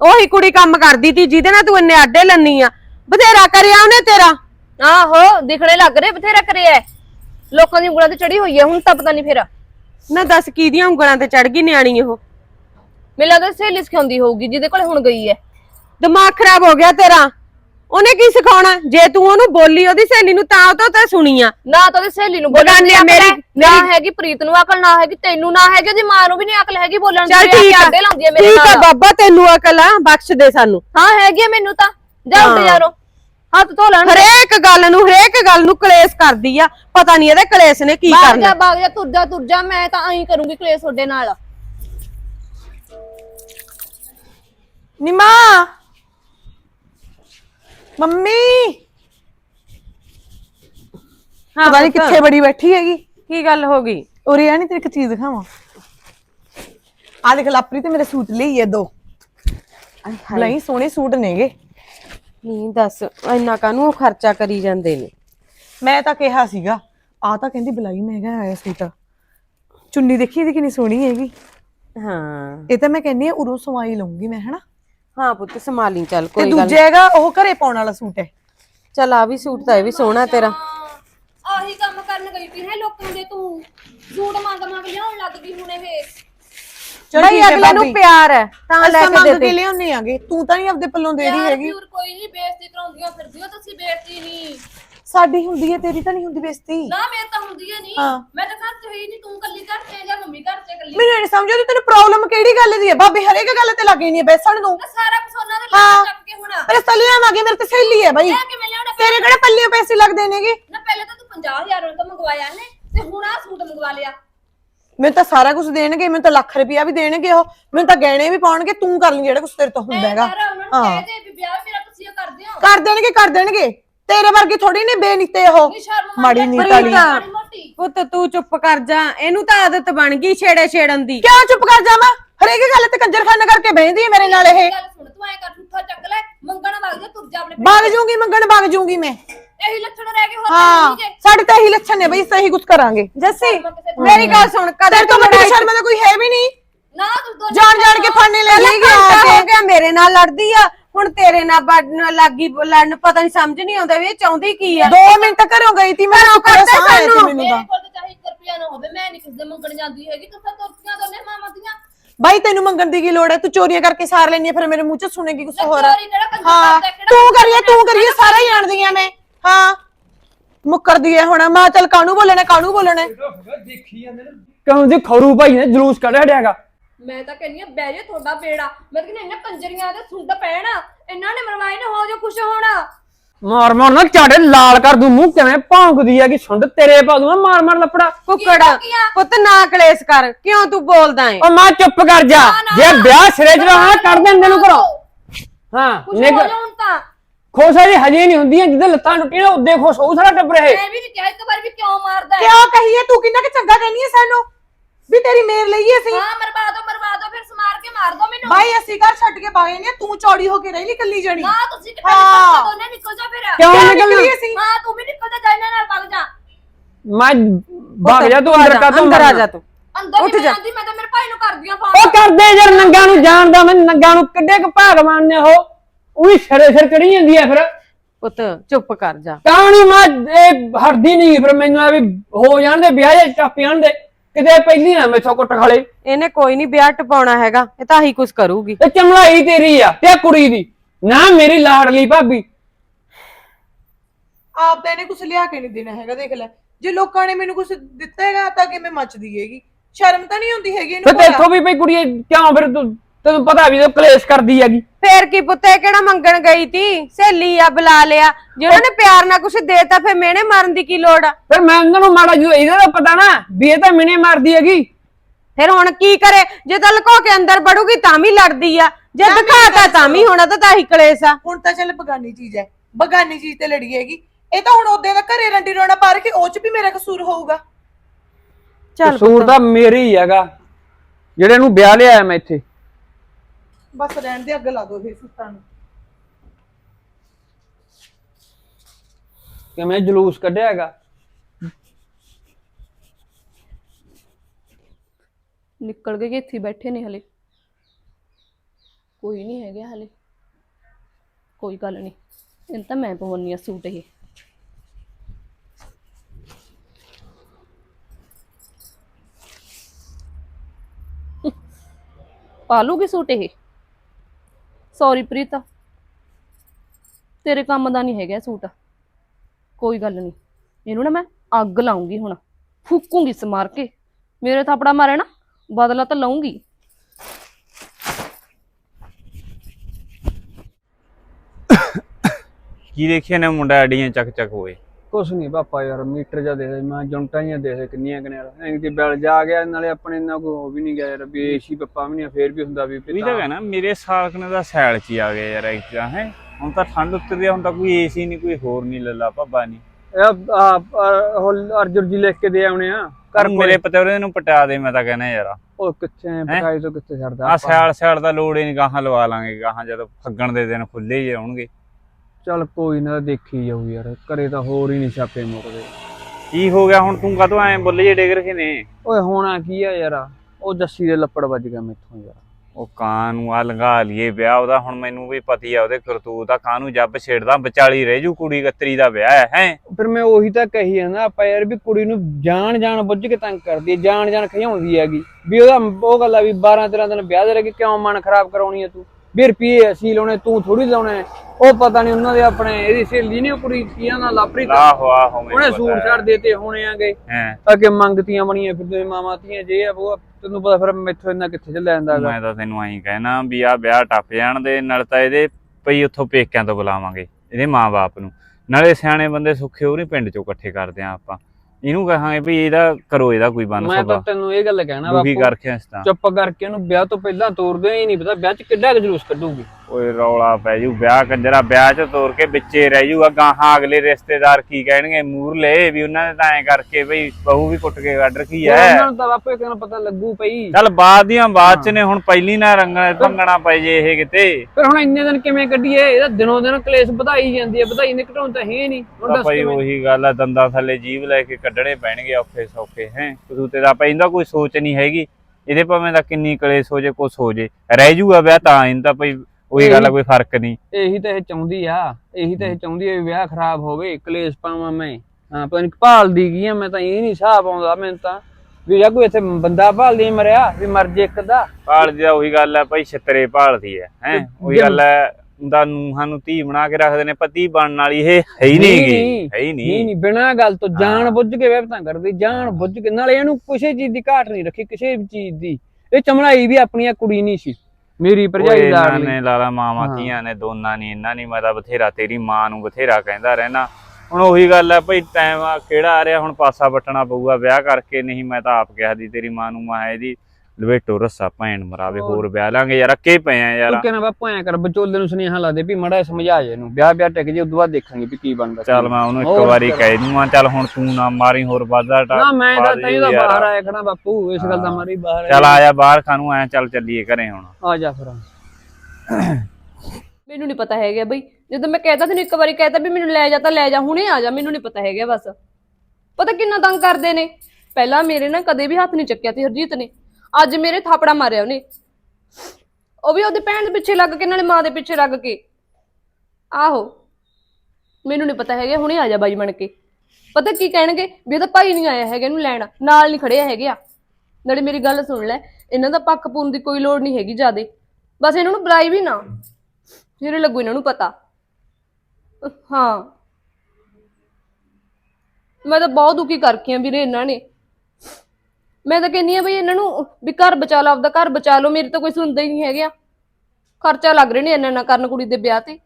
ਉਹੀ ਕੁੜੀ ਕੰਮ ਕਰਦੀ ਤੀ ਜਿਹਦੇ ਨਾਲ ਤੂੰ ਇੰਨੇ ਆਡੇ ਲੰਨੀ ਆ। ਬਥੇਰਾ ਕਰਿਆ ਉਹਨੇ ਤੇਰਾ। ਆਹੋ ਦਿਖਣੇ ਲੱਗ ਰਹੇ ਬਥੇਰਾ ਕਰਿਆ ਲੋਕਾਂ ਦੀ ਉਂਗਲਾਂ ਤੇ ਚੜੀ ਹੋਈ ਹੈ ਹੁਣ ਤਾਂ ਪਤਾ ਨਹੀਂ ਫਿਰ। ਨਾ ਦੱਸ ਕੀ ਦੀਆਂ ਉਂਗਲਾਂ ਤੇ ਚੜ ਗਈ ਨਿਆਣੀ ਉਹ। ਮੈਨੂੰ ਲੱਗਦਾ ਸਹੇਲੀ ਸਿਖਾਉਂਦੀ ਹੋਊਗੀ ਜਿਹਦੇ ਕੋਲ ਹੁਣ ਗਈ ਹੈ। ਦਿਮਾਗ ਖਰਾਬ ਹੋ ਗਿਆ ਤੇਰਾ। ਉਹਨੇ ਕੀ ਸਿਖਾਉਣਾ? ਜੇ ਤੂੰ ਉਹਨੂੰ ਬੋਲੀ ਉਹਦੀ ਸਹੇਲੀ ਨੂੰ ਤਾਂ ਉਹ ਤਾਂ ਤਾਂ ਸੁਣੀਆਂ ਨਾ ਤਾਂ ਉਹਦੀ ਸਹੇਲੀ ਨੂੰ ਬੋਲਣ ਬਗਾਨੇ ਦੀ ਅਕਲ ਮੇਰੀ- ਹੈ, ਨਾ ਹੈਗੀ ਪ੍ਰੀਤ ਨੂੰ ਅਕਲ ਨਾ ਹੈਗੀ ਤੈਨੂੰ ਨਾ ਹੈਗੀ ਉਹਦੀ ਮਾਂ ਨੂੰ ਵੀ ਨਹੀਂ ਅਕਲ ਹੈਗੀ ਬੋਲਣ ਦੀ। ਚੱਲ ਠੀਕ ਆ। ਲਾਉਂਦੀ ਹੈ ਮੇਰੇ ਠੀਕ ਆ ਨਾਲ। ਬਾਬਾ ਤੈਨੂੰ ਅਕਲ ਆ ਬਖਸ਼ ਦੇ ਸਾਨੂੰ। ਹਾਂ ਹੈਗੀ ਆ ਮੈਨੂੰ ਤਾਂ। ਜਾ ਉੱਠ ਹਾਂ। ਯਾਰੋ। ਹੱਥ ਧੋ ਲੈਣ। ਹਰੇਕ ਗੱਲ ਨੂੰ ਹਰੇਕ ਗੱਲ ਨੂੰ ਕਲੇਸ਼ ਕਰਦੀ ਆ। ਪਤਾ ਨਹੀਂ ਇਹਦੇ ਕਲੇਸ਼ ਨੇ ਕੀ ਬਾਗ ਕਰਨਾ। ਜਾ ਬਾਗ ਜਾ ਤੁਰ ਜਾ ਤੁਰ ਜਾ। ਮੈਂ ਤਾਂ ਐਂ ਕਰੂੰਗੀ ਕਲੇਸ਼ ਤੁਹਾਡੇ ਨਾਲ। ਨਿਮਾ। ਮੰਮੀ। ਹਾਂ ਪਤਾ ਨਹੀਂ ਪੁੱਤ, ਕਿੱਥੇ ਬੜੀ ਬੈਠੀ ਹੈਗੀ। ਕੀ ਗੱਲ ਹੋ ਗਈ? ਉਰੇ ਆ ਨਹੀਂ ਤੇਰੀ ਇੱਕ ਚੀਜ਼ ਦਿਖਾਵਾਂ। ਆ ਦੇਖ ਲਾਪਰੀ ਤੇ ਮੇਰੇ ਸੂਟ ਲਈ ਹੈ ਦੋ। ਲਈ ਸੋਹਣੇ ਸੂਟ ਨੇਗੇ। ਨਹੀਂ ਦੱਸ ਇੰਨਾ ਉਹ ਖਰਚਾ ਕਰੀ ਜਾਂਦੇ ਨੇ? ਮੈਂ ਤਾਂ ਕਿਹਾ ਸੀਗਾ ਆ ਤਾਂ ਕਹਿੰਦੀ ਬਲਾਈ ਮਹਿੰਗਾ ਆਇਆ ਸੂਟ। ਚੁੰਨੀ ਦੇਖੀ ਇਹਦੀ ਕਿੰਨੀ ਸੋਹਣੀ ਹੈਗੀ। ਹਾਂ। ਇਹ ਤਾਂ ਮੈਂ ਕਹਿੰਨੀ ਆ ਉਰੋਂ ਸਵਾਈ ਲਊਂਗੀ ਮੈਂ ਹਨਾ? ਹਾਂ ਪੁੱਤ ਸੰਭਾਲੀ ਚੱਲ ਤੇ ਕੋਈ ਗੱਲ ਦੂਜਾ ਹੈਗਾ ਉਹ ਘਰੇ ਪਾਉਣ ਵਾਲਾ ਸੂਟ ਹੈ। ਚੱਲ ਆ ਵੀ ਸੂਟ ਤਾਂ ਇਹ ਵੀ ਸੋਹਣਾ ਤੇਰਾ। ਆਹੀ ਕੰਮ ਕਰਨ ਗਈ ਸੀ ਹੈ ਲੋਕਾਂ ਦੇ ਤੂੰ। ਸੂਟ ਮੰਗ ਮੰਗ ਲਿਆਉਣ ਲੱਗ ਗਈ ਹੁਣ ਇਹ। ਚਲ ਬਈ ਠੀਕ ਹੈ ਅਗਲੇ ਨੂੰ ਭਾਬੀ। ਪਿਆਰ ਹੈ ਤਾਂ ਲੈ ਕੇ ਮੰਗ ਦੇਤੇ ਕੇ ਲਿਆਉਣੇ ਆਗੇ ਤੂੰ ਤਾਂ ਨਹੀਂ ਆਪਦੇ ਪੱਲੋਂ ਦੇ ਰਹੀ ਹੈਗੀ। ਪਿਓਰ ਕੋਈ ਨਹੀਂ ਬੇਇੱਜ਼ਤੀ ਕਰਾਉਂਦੀਆਂ ਫਿਰਦੀਆਂ ਤੁਸੀਂ ਬੇਇੱਜ਼ਤੀ ਨਹੀਂ। ਸਾਡੀ ਹੁੰਦੀ ਹੈ ਤੇਰੀ ਤਾਂ ਨਹੀਂ ਹੁੰਦੀ ਬੇਇੱਜ਼ਤੀ। ਨਾ ਮੇਰੇ ਤਾਂ ਹੁੰਦੀ ਹੈ ਨਹੀਂ। ਹਾਂ। ਮੈਂ ਤਾਂ ਘਰ ਚ ਹੀ ਨਹੀਂ ਤੂੰ ਕੱਲੀ ਘਰ ਚ ਜਾਂ ਮੰਮੀ ਘਰ ਚ ਕੱਲੀ ਮੈਨੂੰ ਨਹੀਂ ਸਮਝ ਆਉਂਦੀ ਤੈਨੂੰ ਪ੍ਰੋਬਲਮ ਕਿਹੜੀ ਗੱਲ ਦੀ ਹੈ ਭਾਬੀ ਹਰੇਕ ਗੱਲ ਤੇ ਲੱਗ ਨਹੀਂ ਹੈ ਬੈਸਣ ਨੂੰ। ਮੈਂ ਸਾਰਾ ਕੁਝ ਉਹਨਾਂ ਦੇ ਹਾਂ। ਲੱਗ ਚੱਕ ਕੇ ਹੁਣ। ਪਰ ਸਲੀ ਆਵਾਂਗੇ ਮੇਰੇ ਤੇ ਸਹੇਲੀ ਹੈ ਬਾਈ। ਲੈ ਕੇ ਮੈਂ ਲਿਆਉਣਾ ਤੇਰੇ ਕਿਹੜੇ ਪੱਲੇ ਪੈਸੇ ਲੱਗਦੇ ਨੇਗੇ? ਨਾ ਪਹਿਲੇ ਤਾਂ ਤੂੰ 50000 ਰੁਪਏ ਮੰਗਵਾਇਆ ਨੇ ਤੇ ਹੁਣ ਆ ਸੂਟ ਮੰਗਵਾ ਲਿਆ। ਮੈਨੂੰ ਤਾਂ ਸਾਰਾ ਕੁਝ ਦੇਣਗੇ ਮੈਨੂੰ ਤਾਂ ਲੱਖ ਰੁਪਿਆ ਵੀ ਦੇਣਗੇ ਉਹ। ਮੈਨੂੰ ਤਾਂ ਗਹਿਣੇ ਵੀ ਪਾਉਣਗੇ ਤੂੰ ਕਰ ਲਈ ਜਿਹੜਾ ਕੁਝ ਤੇਰੇ ਤੋਂ ਹੁੰਦਾ ਹੈਗਾ। ਯਾਰ ਉਹਨਾਂ ਨੂੰ ਕਹਿ ਦੇ ਵੀ ਵਿਆਹ ਮੇਰਾ ਤੁਸੀਂ ਇਹ ਕਰਦੇ ਹੋ ਕਰ ਦੇਣਗੇ ਕਰ ਦੇਣਗੇ। ਤੇਰੇ ਵਰਗੀ ਥੋੜੀ ਨੇ ਬੇਨੀਤੇ ਉਹ। ਨਹੀਂ ਸ਼ਰਮ ਮਾੜੀ ਨੀਤ ਵਾਲੀ। ਮਾੜੀ ਮੋਟੀ। ਪੁੱਤ ਤੂੰ ਚੁੱਪ ਕਰ ਜਾ। ਇਹਨੂੰ ਤਾਂ ਆਦਤ ਬਣ ਗਈ ਛੇੜੇ ਛੇੜਨ ਦੀ। ਕਿਉਂ ਚੁੱਪ ਕਰ ਜਾਵਾਂ? ਹਰੇਕ ਗੱਲ ਤੇ ਕੰਜਰਖਾਨਾ ਕਰਕੇ ਬਹਿੰਦੀ ਹੈ ਮੇਰੇ ਨਾਲ ਇਹ। ਗੱਲ ਸੁਣ ਤੂੰ ਐ ਕਰ ਠੁੱਠਾ ਚੱਕ ਲੈ ਮੰਗਣ ਵਗ ਜਾ ਤੁਰ ਜਾ ਆਪਣੇ ਵਗ ਜੂਗੀ ਮੰਗਣ ਵਗ ਜੂਗੀ ਮੈਂ। ਇਹੀ ਲੱਛਣ ਰਹਿ ਗਏ ਹੋਰ ਹਾਂ ਨਹੀਂ ਸਾਡੇ ਤਾਂ ਇਹੀ ਲੱਛਣ ਨੇ ਬਈ ਸਹੀ ਕੁਝ ਕਰਾਂਗੇ। ਜੱਸੀ ਮੇਰੀ ਗੱਲ ਸੁਣ ਕਦੇ ਤੇਰੇ ਤੋਂ ਵੱਡੀ ਸ਼ਰਮ ਦਾ ਕੋਈ ਹੈ ਵੀ ਨਹੀਂ। ਨਾ ਤੂੰ ਦੋਨੇ ਜਾਣ ਜਾਣ ਕੇ ਫਾਨੇ ਲੈ ਲਈ ਗਿਆ ਹੋ ਗਿਆ ਮੇਰੇ ਨਾਲ ਲੜਦੀ ਆ। ਹੁਣ ਤੇਰੇ ਨਾਲ ਬੜਨ ਲੱਗੀ ਲੜਨ ਪਤਾ ਨਹੀਂ ਸਮਝ ਨਹੀਂ ਆਉਂਦਾ ਵੀ ਇਹ ਚਾਹੁੰਦੀ ਕੀ ਆ। 2 ਮਿੰਟ ਘਰੋਂ ਗਈ ਤੀ ਮੈਂ ਕਰਦੇ ਸਾਹ ਆਇਆ ਸੀ ਸਾਨੂੰ। ਮੈਨੂੰ ਮੇਰੇ ਤਾਂ ਕੋਲ ਤਾਂ ਚਾਹੇ 1 ਰੁਪਿਆ ਨਾ ਹੋਵੇ ਮੈਂ ਨਹੀਂ ਕਿਸੇ ਦੇ ਮੰਗਣ ਜਾਂਦੀ ਹੈਗੀ ਤੂੰ ਤਾਂ ਤੁਰਤੀਆਂ ਦੋਨੇ ਮਾਮਾ ਦੀਆਂ। ਬਾਈ ਤੈਨੂੰ ਮੰਗਣ ਦੀ ਕੀ ਲੋੜ ਹੈ? ਤੂੰ ਚੋਰੀਆਂ ਕਰਕੇ ਸਾਰ ਲੈਣੀ ਫਿਰ ਮੇਰੇ ਮੂੰਹ ਚ ਸੁਣੇਗੀ ਕੁਝ ਹੋਰ। ਚੋਰੀ ਕਿਹੜਾ ਕੰਜਰ ਹਾਂ ਕਰਦਾ, ਕਿਹੜਾ ਤੂੰ ਕਰੀਏ ਤੂੰ ਕਰੀਏ ਸਾਰਾ ਹੀ ਜਾਣਦੀਆਂ ਮੈਂ। ਹਾਂ। ਮੁੱਕਰਦੀ ਹੈ ਹੁਣ। ਮਾਂ ਚੱਲ ਕਾਹਨੂੰ ਬੋਲਣਾ ਕਾਹਨੂੰ ਬੋਲਣਾ? ਕਿਉਂ ਜੀ ਖਰੂ ਭਾਈ ਨੇ ਜਲੂਸ ਕੱਢਿਆ ਡਿਆਗਾ ਮੈਂ ਤਾਂ ਕਹਿੰਨੀ ਆ ਬਹਿ ਜਾ ਤੁਹਾਡਾ ਬੇੜਾ। ਮੈਂ ਤਾਂ ਕਹਿੰਦੀ ਇਹਨਾਂ ਕੰਜਰੀਆਂ ਦੇ ਸੁੰਡ ਪੈਣ ਇਹਨਾਂ ਨੇ ਮਰਵਾਏ ਨੇ ਹੋ ਜੋ ਕੁਛ ਹੋਣਾ। ਮਾਰ ਮਾਰ ਨਾ ਝਾੜੇ ਲਾਲ ਕਰ ਦੂੰ ਮੂੰਹ ਕਿਵੇਂ ਭੌਂਕਦੀ ਆ ਕਿ ਸੁੰਡ ਤੇਰੇ ਪਾ ਦੂੰਗਾ ਮਾਰ ਮਾਰ ਲੱਪੜਾ। ਕੁੱਕੜ ਪੁੱਤ ਨਾ ਕਲੇਸ਼ ਕਰ ਕਿਉਂ ਤੂੰ ਬੋਲਦਾ ਏ? ਓ ਮਾਂ ਚੁੱਪ ਕਰ ਜਾ। ਜੇ ਵਿਆਹ ਸਿਰੇ ਚ ਰਹਿਣਾ ਕਰ ਦਿੰਦੇ ਨੂੰ ਘਰੋਂ। ਹਾਂ ਕੁਛ ਨਿਗ ਹੋ ਜਾ ਹੁਣ ਤਾਂ। ਖੁਸ਼ ਅਜੇ ਹਜੇ ਨਹੀਂ ਹੁੰਦੀਆਂ ਜਿੱਦੇ ਲੱਤਾਂ ਟੁੱਟੀਆਂ ਉਹਦੇ ਖੁਸ਼ ਹੋਊ ਸਾਰਾ ਟੱਬਰ ਇਹ। ਮੈਂ ਵੀ ਨਹੀਂ ਕਿਹਾ ਇੱਕ ਵਾਰ ਵੀ ਕਿਉਂ ਮਾਰਦਾ ਹੈ? ਕਿਉਂ ਕਹੀਏ ਤੂੰ ਕਿੰਨਾ ਕਿ ਚੰਗਾ ਕਹਿੰਦੀ ਹੈ ਸਾਨੂੰ? ਵੀ ਤੇਰੀ ਮੇਰ ਲਈ ਅਸੀਂ। ਹਾਂ ਮਰਵਾ ਦੋ ਮਰਵਾ ਦੋ ਫਿਰ ਸਮਾਰ ਕੇ ਮਾਰ ਦੋ ਮੈਨੂੰ। ਭਾਈ ਅਸੀਂ ਘਰ ਛੱਡ ਕੇ ਪਾਏ ਨੇ ਤੂੰ ਚੌੜੀ ਹੋ ਕੇ ਰਹੀ ਨੀ ਕੱਲੀ ਜਣੀ। ਨਾ ਤੁਸੀਂ ਕਿੱਥੇ ਹਾਂ। ਨਿਕਲ ਦੋਨੇ ਨਿਕਲ ਜਾ ਫਿਰ। ਕਿਉਂ ਕਿਉਂ ਨਿਕਲਣਾ? ਨਿਕਲੀ ਅਸੀਂ? ਹਾਂ ਤੂੰ ਵੀ ਨਿਕਲ ਜਾ ਜਾ ਇਹਨਾਂ ਨਾਲ ਵਗ ਜਾ। ਮੈਂ ਭਾਗ ਜਾ ਤੂੰ ਅੰਦਰ ਕਾ ਤੂੰ ਅੰਦਰ ਆ ਜਾ ਤੂੰ। ਅੰਦਰ ਉੱਠ ਨਹੀਂ ਜਾ। ਮੈਂ ਆਂਦੀ ਮੈਂ ਤਾਂ ਮੇਰੇ ਭਾਈ ਨੂੰ ਕਰਦੀ ਆ ਉਹ ਫੋਨ ਕਰਦੇ ਯਾਰ ਨੰਗਾ ਨੂੰ ਜਾਣਦਾ ਮੈਂ ਨੰਗਾ ਨੂੰ ਕਿੱਡੇ ਕ ਭਗਵਾਨ ਨੇ ਉਹ। ਉਹੀ ਸਿਰੇ ਸਿਰ ਚੜੀ ਜਾਂਦੀ ਆ ਫਿਰ। ਪੁੱਤ ਚੁੱਪ ਕਰ ਜਾ। ਕਹਾਣੀ ਮੈਂ ਇਹ ਹਟਦੀ ਨਹੀਂ ਫਿਰ ਮੈਨੂੰ ਆ ਵੀ ਹੋ ਜਾਣ ਦੇ ਵਿਆਹ ਜਾਂ ਟੱਪ ਜਾਣ ਦੇ। ਕਿਤੇ ਪਹਿਲੀ ਨਾ ਮੈਥੋਂ ਕੁੱਟ ਖਾਲੇ ਇਹਨੇ ਕੋਈ ਨਹੀਂ ਵਿਆਹ ਟਪਾਉਣਾ ਹੈਗਾ ਇਹ ਤਾਂ ਹੀ ਕੁਝ ਕਰੂਗੀ। ਤੇ ਚਮਲਾਈ ਤੇਰੀ ਆ ਤੇ ਆਹ ਕੁੜੀ ਦੀ। ਨਾ ਮੇਰੀ ਲਾਡਲੀ ਭਾਬੀ। ਆਪ ਤਾਂ ਇਹਨੇ ਕੁਝ ਲਿਆ ਕੇ ਨਹੀਂ ਦੇਣਾ ਹੈਗਾ ਦੇਖ ਲੈ। ਜੇ ਲੋਕਾਂ ਨੇ ਮੈਨੂੰ ਕੁਝ ਦਿੱਤਾ ਹੈਗਾ ਤਾਂ ਕਿ ਮੈਂ ਮੱਚਦੀ ਹੈਗੀ? ਸ਼ਰਮ ਤਾਂ ਨਹੀਂ ਹੁੰਦੀ ਹੈਗੀ ਫਿਰ ਇਹਨੂੰ ਤੇ ਭਲਾ। ਇੱਥੋਂ ਵੀ ਭਈ ਕੁੜੀਏ ਕਿਉਂ ਫਿਰ ਤੂੰ ਤੈਨੂੰ ਪਤਾ ਵੀ ਉਹ ਕਲੇਸ਼ ਕਰਦੀ ਹੈਗੀ। ਫੇਰ ਕੀ ਪੁੱਤ ਇਹ ਕਿਹੜਾ ਮੰਗਣ ਗਈ ਤੀ? ਸਹੇਲੀ ਆ ਬੁਲਾ ਲਿਆ। ਜੇ ਉਹਨਾਂ ਨੇ ਪਿਆਰ ਨਾਲ ਕੁਝ ਦੇਤਾ ਫੇਰ ਮਿਹਣੇ ਮਾਰਨ ਦੀ ਕੀ ਲੋੜ ਆ? ਫਿਰ ਮੈਂ ਉਹਨਾਂ ਨੂੰ ਮਾੜਾ ਜਦੋਂ ਇਹਦਾ ਤਾਂ ਪਤਾ ਨਾ ਵੀ ਇਹ ਤਾਂ ਮਿਹਣੇ ਮਾਰਦੀ ਹੈਗੀ। ਫਿਰ ਹੁਣ ਕੀ ਕਰੇ? ਜੇ ਤਾਂ ਲੁਕੋ ਕੇ ਅੰਦਰ ਵੜੂਗੀ ਤਾਂ ਵੀ ਲੜਦੀ ਆ। ਜੇ ਦਿਖਾਤਾ ਤਾਂ ਵੀ ਹੋਣਾ ਤਾਂ ਤਾਂ ਹੀ ਕਲੇਸ਼ ਆ। ਹੁਣ ਤਾਂ ਚੱਲ ਬਗਾਨੀ ਚੀਜ਼ ਹੈ। ਬਗਾਨੀ ਚੀਜ਼ ਤੇ ਲੜੀ ਹੈਗੀ। ਇਹ ਤਾਂ ਹੁਣ ਉਹਦੇ ਦਾ ਘਰੇ ਰੰਡੀ ਰੋਣਾ ਪਾ ਕੇ ਉਹ ਚ ਵੀ ਮੇਰਾ ਕਸੂਰ ਹੋਊਗਾ। ਚੱਲ ਕਸੂਰ ਤਾਂ ਮੇਰੇ ਹੀ ਹੈਗਾ। ਜਿਹੜੇ ਨੂੰ ਵਿਆਹ ਲਿਆਇਆ ਮੈਂ ਇੱਥੇ। ਬਸ ਰਹਿਣ ਦੇ ਅੱਗ ਲਾ ਦੋ ਇਹ ਸੁੱਤਾਂ ਨੂੰ। ਕਿਵੇਂ ਜਲੂਸ ਕੱਢਿਆ ਹੈਗਾ? ਨਿਕਲ ਗਏ ਕਿ ਇੱਥੇ ਹੀ ਬੈਠੇ ਨੇ ਹਲੇ? ਕੋਈ ਨਹੀਂ ਹੈਗਾ ਹਲੇ। ਕੋਈ ਗੱਲ ਨਹੀਂ। ਇਹਨਾਂ ਤਾਂ ਮੈਂ ਪਵਾਉਣੀ ਆ ਸੂਟ ਇਹ। ਪਾ ਲੂਗੀ ਸੂਟ ਇਹ? ਸੌਰੀ ਪ੍ਰੀਤਾ। ਤੇਰੇ ਕੰਮ ਦਾ ਨਹੀਂ ਹੈਗਾ ਇਹ ਸੂਟ। ਕੋਈ ਗੱਲ ਨਹੀਂ। ਇਹਨੂੰ ਨਾ ਮੈਂ ਅੱਗ ਲਾਉਂਗੀ ਹੁਣ। ਫੂਕੂੰਗੀ ਸਮਾਰ ਕੇ। ਮੇਰੇ ਥਾਪੜਾ ਮਾਰੇ ਨਾ, ਬਦਲਾ ਤਾਂ ਲਊਂਗੀ। ਕੀ ਦੇਖਿਆ ਨਾ ਮੁੰਡਾ ਅੜੀਆਂ ਚੱਕ ਚੱਕ ਹੋਏ? ਕੁਛ ਨਹੀਂ ਪਾਪਾ ਯਾਰ ਮੀਟਰ ਜਾ ਦੇ ਦੇ ਮੈਂ ਜੁੰਟਾਂ ਹੀ ਦੇ ਦੇ ਕਿੰਨੀਆਂ ਕਿੰਨੇ ਐਂ ਕਿ ਬੈਲ ਜਾ ਗਿਆ ਨਾਲੇ ਆਪਣੇ ਇੰਨਾ ਕੋਈ ਹੋ ਵੀ ਨਹੀਂ ਗਿਆ ਯਾਰ ਵੀ ਏਸੀ ਪੱਪਾ ਵੀ ਨਹੀਂ ਫੇਰ ਵੀ ਹੁੰਦਾ ਵੀ ਵੀ ਤਾਂ ਕਹਿਣਾ ਮੇਰੇ ਸਾਲਕਨੇ ਦਾ ਸੈਲ ਚ ਹੀ ਆ ਗਿਆ ਯਾਰ ਇੱਕ ਤਾਂ ਹੈ। ਹੁਣ ਤਾਂ ਠੰਡ ਉਤਰਦੀ ਆ ਹੁਣ ਤਾਂ ਕੋਈ ਏਸੀ ਨਹੀਂ ਕੋਈ ਹੋਰ ਨਹੀਂ ਲੱਲਾ ਭੱਬਾ ਨਹੀਂ ਅਰਜੁਰ ਜੀ ਲਿਖ ਕੇ ਦੇ ਆਉਣੇ ਆ ਕਰ ਮੇਰੇ ਪਤਵਰੇ ਨੂੰ ਪਟਾ ਦੇ ਮੈਂ ਤਾਂ ਕਹਿਣਾ ਯਾਰ। ਉਹ ਕਿੱਥੇ ਐਂ ਪਕਾਈ ਤੋਂ ਕਿੱਥੇ ਛੱਡਦਾ ਆ। ਸੈਲ ਸੈਲ ਦਾ ਲੋੜ ਹੀ ਨਹੀਂ ਗਾਹਾਂ ਲਵਾ ਲਾਂਗੇ ਗਾਹਾਂ ਜਦੋਂ ਫੱਗਣ ਦੇ ਦਿਨ ਖੁੱਲੇ ਹੀ ਆਉਣਗੇ। ਚੱਲ ਕੋਈ ਨਾ ਦੇਖੀ ਜਾਊ ਯਾਰ ਘਰੇ ਤਾਂ ਹੋਰ ਹੀ ਨਹੀਂ ਛਾਪੇ ਮੁੱਕਦੇ। ਕੀ ਹੋ ਗਿਆ ਹੁਣ ਤੂੰ ਕਾਹਤੋਂ ਐਂ ਬੁੱਲ ਜੇ ਡਿੱਗ ਰਹੇ ਨੇ? ਓਏ ਹੋਣਾ ਕੀ ਆ ਯਾਰ ਉਹ ਜੱਸੀ ਦੇ ਲੱਪੜ ਵੱਜ ਗਿਆ ਮੈਥੋਂ ਯਾਰ। ਉਹ ਕਾਂ ਨੂੰ ਆ ਲੰਘਾ ਲਈਏ ਵਿਆਹ ਉਹਦਾ ਹੁਣ ਮੈਨੂੰ ਵੀ ਪਤੀ ਆ ਉਹਦੇ ਕਰਤੂਤ ਦਾ ਕਾਂ ਨੂੰ ਜੱਬ ਛੇੜਦਾ ਵਿਚਾਲੀ ਰਹਿ ਜੂ ਕੁੜੀ ਕਤਰੀ ਦਾ ਵਿਆਹ ਹੈ ਹੈਂ? ਫਿਰ ਮੈਂ ਉਹੀ ਤਾਂ ਕਹੀ ਜਾਂਦਾ ਆਪਾਂ ਯਾਰ ਵੀ ਕੁੜੀ ਨੂੰ ਜਾਣ ਜਾਣ ਬੁੱਝ ਕੇ ਤੰਗ ਕਰਦੀ ਹੈ ਜਾਣ ਜਾਣ ਖਿਆਉਂਦੀ ਹੈਗੀ। ਵੀ ਉਹਦਾ ਉਹ ਗੱਲ ਆ ਵੀ 12 13 ਦਿਨ ਵਿਆਹ ਦੇ ਰਹਿ ਗਏ ਕਿਉਂ ਮਨ ਖਰਾਬ ਕਰਾਉਣੀ ਹੈ ਤੂੰ? ਵੀ ਰੁਪਏ ਅਸੀਂ ਲਾਉਣੇ ਤੂੰ ਥੋੜੀ ਲਾਉਣੇ। ਉਹ ਪਤਾ ਨਹੀਂ ਉਹਨਾਂ ਦੇ ਆਪਣੇ ਇਹਦੀ ਸਹੇਲੀ ਨੇ ਉਹ ਕੁੜੀ ਕੀਆਂ ਨਾਲ ਲਾਪਰੀ ਆਹੋ ਆਹੋ ਮੈਨੂੰ ਉਹਨੇ ਪਤਾ ਸੂਟ। ਛੱਡ ਦੇਤੇ ਹੋਣੇ ਆਗੇ। ਹੈਂ। ਅੱਗੇ ਮੰਗਤੀਆਂ ਬਣੀਆਂ ਫਿਰਦੇ ਮਾਮਾ ਧੀਆਂ ਜੇ ਆ ਉਹ ਤੈਨੂੰ ਪਤਾ ਫਿਰ ਮੈਥੋਂ ਇੰਨਾ ਕਿੱਥੇ ਚੱਲਿਆ ਜਾਂਦਾ ਹੈਗਾ। ਮੈਂ ਤਾਂ ਤੈਨੂੰ ਐਂ ਕਹਿਣਾ ਵੀ ਆ ਵਿਆਹ ਟੱਪ ਜਾਣ ਦੇ ਨਾਲ ਤਾਂ ਇਹਦੇ ਪਈ ਉੱਥੋਂ ਪੇਕਿਆਂ ਤੋਂ ਬੁਲਾਵਾਂਗੇ ਇਹਦੇ ਮਾਂ-ਬਾਪ ਨੂੰ। ਨਾਲੇ ਸਿਆਣੇ ਬੰਦੇ ਸੁੱਖੇ ਉਹ ਨਹੀਂ ਪਿੰਡ ਚੋਂ ਇਕੱਠੇ ਕਰਦੇ ਆ ਆਪਾਂ। ਇਹਨੂੰ ਕਹਾਂਗੇ ਵੀ ਇਹਦਾ ਕਰੋ ਇਹਦਾ ਕੋਈ ਬੰਨ ਮੈਂ ਤਾਂ ਤੈਨੂੰ ਇਹ ਗੱਲ ਕਹਿਣਾ ਦੁਖੀ ਬਾਪੂ ਕਰਕੇ ਇਸ ਤਾਂ। ਚੁੱਪ ਕਰਕੇ ਇਹਨੂੰ ਵਿਆਹ ਤੋਂ ਪਹਿਲਾਂ ਤੋਰਦੇ ਹੀ ਨਹੀਂ ਪਤਾ ਵਿਆਹ ਚ ਕਿੱਡਾ ਕੁ ਜਲੂਸ ਕੱਢੂਗੀ? ਓਏ ਰੌਲਾ ਪੈ ਜੂ ਵਿਆਹ ਕੰਜਰਾ ਵਿਆਹ ਚ ਤੋਰ ਕੇ ਵਿੱਚੇ ਰਹਿ ਜੂਗਾ ਗਾਹਾਂ ਅਗਲੇ ਰਿਸ਼ਤੇਦਾਰ ਕੀ ਕਹਿਣਗੇ? ਮੂਰਲੇ ਵੀ ਉਹਨਾਂ ਨੇ ਤਾਂ ਐਂ ਕਰਕੇ ਬਈ ਬਹੂ ਵੀ ਕੁੱਟ ਕੇ ਕੱਢ ਰਖੀ ਐ। ਉਹਨਾਂ ਨੂੰ ਤਾਂ ਦਿਨ ਪਤਾ ਲੱਗੂ ਪਈ। ਚੱਲ ਬਾਅਦ ਦੀਆਂ ਬਾਅਦ ਚ ਨੇ ਹੁਣ ਪਹਿਲੀ ਨਾ ਰੰਗਣਾ ਭੰਗਣਾ ਪੈ ਜੇ ਇਹ ਕਿਤੇ। ਫਿਰ ਹੁਣ ਇੰਨੇ ਦਿਨ ਕਿਵੇਂ ਕੱਢੀਏ? ਇਹਦਾ ਦਿਨੋਂ ਦਿਨ ਕਲੇਸ਼ ਵਧਾਈ ਜਾਂਦੀ ਹੈ ਵਧਾਈ ਨੇ ਘਟਾਉਣ ਤਾਂ ਹੈ ਨਹੀਂ ਹੁਣ ਤਾਂ ਦੱਸ ਭਾਈ ਕਿਵੇਂ? ਉਹੀ ਗੱਲ ਆ ਦੰਦਾਂ ਥੱਲੇ ਜੀਭ ਲੈ ਕੇ ਕੱਢਣੇ ਪੈਣਗੇ ਔਖੇ ਸੌਖੇ ਹੈ। ਕਸੂਤੇ ਦਾ ਪੈਂਦਾ ਕੋਈ ਸੋਚ ਨਹੀਂ ਹੈਗੀ। ਇਹਦੇ ਭਾਵੇਂ ਦਾ ਕਿੰਨੀ ਕਲੇਸ਼ ਹੋ ਜੇ ਕੁਛ ਹੋ ਜੇ। ਰਹਿ ਜੂਗਾ ਵਿਆਹ ਤਾਂ ਇਹਨੂੰ ਤਾਂ ਭਾਈ ਉਹੀ ਗੱਲ ਆ ਕੋਈ ਫ਼ਰਕ ਨਹੀਂ। ਇਹੀ ਤਾਂ ਇਹ ਚਾਹੁੰਦੀ ਆ ਇਹੀ ਤਾਂ ਇਹ ਚਾਹੁੰਦੀ ਹੈ ਵੀ ਵਿਆਹ ਖਰਾਬ ਹੋਵੇ ਕਲੇਸ਼ ਪਾਵਾਂ ਮੈਂ। ਹਾਂ ਨਹੀਂ ਭਾਲਦੀ ਕੀ ਆ ਮੈਂ ਤਾਂ ਇਹ ਨਹੀਂ ਹਿਸਾਬ ਆਉਂਦਾ ਮੈਨੂੰ ਤਾਂ। ਵੀ ਜਾਂ ਕੋਈ ਇੱਥੇ ਬੰਦਾ ਭਾਲਦੀ ਮਰਿਆ ਵੀ ਮਰ ਜੇ ਇੱਕ ਦਾ। ਭਾਲਦੀ ਦਾ ਉਹੀ ਗੱਲ ਆ ਭਾਈ ਛਿੱਤਰੇ ਭਾਲਦੀ ਹੈ? ਹੈ ਉਹੀ ਗੱਲ ਹੈ ਦਾ ਨੂੰਹਾਂ ਨੂੰ ਧੀ ਬਣਾ ਕੇ ਰੱਖਦੇ ਨੇ ਪਤੀ ਬਣਨ ਵਾਲੀ ਇਹ ਹੈ ਹੀ ਨਹੀਂ ਗੀ ਹੈ ਹੀ ਨਹੀਂ। ਨਹੀਂ ਨਹੀਂ ਬਿਨਾਂ ਗੱਲ ਤੋਂ ਜਾਣ ਬੁੱਝ ਕੇ ਵਿਆਹ ਕਰਦੀ ਜਾਣ ਬੁੱਝ ਕੇ ਨਾਲੇ ਇਹਨੂੰ ਕਿਸੇ ਚੀਜ਼ ਦੀ ਘਾਟ ਨਹੀਂ ਰੱਖੀ ਕਿਸੇ ਵੀ ਚੀਜ਼ ਦੀ। ਇਹ ਚਮੜਾਈ ਵੀ ਆਪਣੀ ਆ ਕੁੜੀ ਨਹੀਂ ਸੀ। ਮੇਰੀ ਭਰਜਾਈ ਇਹਨਾਂ ਲਾਡਲੀ ਨੇ ਲਾਲਾ ਮਾਮਾ। ਧੀਆਂ ਨੇ ਦੋਨਾਂ ਨੇ ਇਹਨਾਂ ਨਹੀਂ ਮੈਂ ਤਾਂ ਬਥੇਰਾ ਤੇਰੀ ਮਾਂ ਨੂੰ ਬਥੇਰਾ ਕਹਿੰਦਾ ਰਹਿਣਾ। ਹੁਣ ਉਹੀ ਗੱਲ ਹੈ ਭਈ ਟਾਈਮ ਕਿਹੜਾ ਆ ਰਿਹਾ ਹੁਣ ਪਾਸਾ ਵੱਟਣਾ ਪਊਗਾ ਵਿਆਹ ਕਰਕੇ ਨਹੀਂ ਮੈਂ ਤਾਂ ਆਪ ਕਿਹਾ ਦੀ ਤੇਰੀ ਮਾਂ ਨੂੰ ਮੈਂ ਇਹਦੀ। ਲਵੇਟੋ ਰੱਸਾ ਭੈਣ ਮਰਾਵੇ ਹੋਰ। ਵਿਆਹ ਲਾਂਗੇ ਯਾਰ ਅੱਕੇ ਪਏ ਆ ਯਾਰ। ਤੂੰ ਕਹਿੰਦਾ ਬਾਪੂ ਐ ਕਰ ਵਿਚੋਲੇ ਨੂੰ ਸੁਨੇਹਾ ਲਾ ਦੇ ਵੀ ਮੜਾ ਸਮਝਾ ਜੇ ਇਹਨੂੰ। ਵਿਆਹ ਵਿਆਹ ਟਿਕ ਜੇ ਉਦੋਂ ਬਾਅਦ ਦੇਖਾਂਗੇ ਵੀ ਕੀ ਬਣਦਾ। ਚੱਲ ਮੈਂ ਉਹਨੂੰ ਇੱਕ ਵਾਰੀ। ਕਹਿ ਦੂੰਗਾ ਚੱਲ ਹੁਣ ਤੂੰ ਨਾ ਮਾਰੀ ਹੋਰ ਵਾਦਾ ਟਾ ਨਾ ਮੈਂ ਤਾਂ ਤੈਨੂੰ ਤਾਂ। ਬਾਹਰ ਆਇਆ ਖੜਾ ਬਾਪੂ ਇਸ ਗੱਲ ਦਾ। ਮਾਰੀ ਬਾਹਰ ਚੱਲ ਆ ਜਾ ਬਾਹਰ ਖਾਨੂੰ ਐ ਚੱਲ ਚੱਲੀਏ ਘਰੇ ਹੁਣ। ਆ ਜਾ ਫਿਰ। ਮੈਨੂੰ ਨਹੀਂ ਪਤਾ ਹੈਗਾ ਬਈ। ਜਦੋਂ ਮੈਂ ਕਹਿਤਾ ਤੈਨੂੰ ਇੱਕ ਵਾਰੀ ਕਹਿਤਾ ਵੀ ਮੈਨੂੰ ਲੈ ਜਾ ਤਾਂ ਲੈ ਜਾ ਹੁਣੇ ਆ ਜਾ ਮੈਨੂੰ ਨਹੀਂ ਪਤਾ ਹੈਗਾ ਬਸ। ਪਤਾ ਕਿੰਨਾ ਤੰਗ ਕਰਦੇ ਨੇ? ਪਹਿਲਾਂ ਮੇਰੇ ਨਾਲ ਕਦੇ ਵੀ ਹੱਥ ਨਹੀਂ ਚੱਕਿਆ ਸੀ ਹਰਜੀਤ ਨੇ। ਅੱਜ ਮੇਰੇ ਥਾਪੜਾ ਮਾਰਿਆ ਉਹਨੇ। ਉਹ ਵੀ ਉਹਦੇ ਭੈਣ ਦੇ ਪਿੱਛੇ ਲੱਗ ਕੇ, ਨਾਲੇ ਮਾਂ ਦੇ ਪਿੱਛੇ ਲੱਗ ਕੇ। ਆਹੋ, ਮੈਨੂੰ ਨਹੀਂ ਪਤਾ ਹੈਗਾ, ਹੁਣੇ ਆ ਜਾ ਬਾਈ ਬਣ ਕੇ। ਪਤਾ ਕੀ ਕਹਿਣਗੇ? ਵੀ ਇਹਦਾ ਭਾਈ ਨਹੀਂ ਆਇਆ ਹੈਗਾ ਇਹਨੂੰ ਲੈਣ। ਨਾਲ ਨਹੀਂ ਖੜਿਆ ਹੈਗੇ ਆ। ਨਾਲੇ ਮੇਰੀ ਗੱਲ ਸੁਣ ਲੈ, ਇਹਨਾਂ ਦਾ ਪੱਖ ਪੂਰਨ ਦੀ ਕੋਈ ਲੋੜ ਨਹੀਂ ਹੈਗੀ ਜਿਆਦੇ। ਬਸ ਇਹਨਾਂ ਨੂੰ ਬੁਲਾਈ ਵੀ ਨਾ। ਫਿਰ ਲੱਗੂ ਇਹਨਾਂ ਨੂੰ ਪਤਾ। ਹਾਂ। ਮੈਂ ਤਾਂ ਬਹੁਤ ਦੁਖੀ ਕਰਕੇ ਆ ਵੀਰੇ ਇਹਨਾਂ ਨੇ। ਮੈਂ ਤਾਂ ਕਹਿੰਨੀ ਆ ਬਈ ਇਹਨਾਂ ਨੂੰ, ਵੀ ਘਰ ਬਚਾ ਲਓ, ਆਪਦਾ ਘਰ ਬਚਾ ਲਓ, ਮੇਰੀ ਤਾਂ ਕੋਈ ਸੁਣਦਾ ਹੀ ਨਹੀਂ ਹੈਗਾ ਖਰਚਾ ਲੱਗ ਰਹੇ ਨੇ ਇਹਨਾਂ ਨਾ ਕਰਨ ਕੁੜੀ ਦੇ ਵਿਆਹ ਤੇ।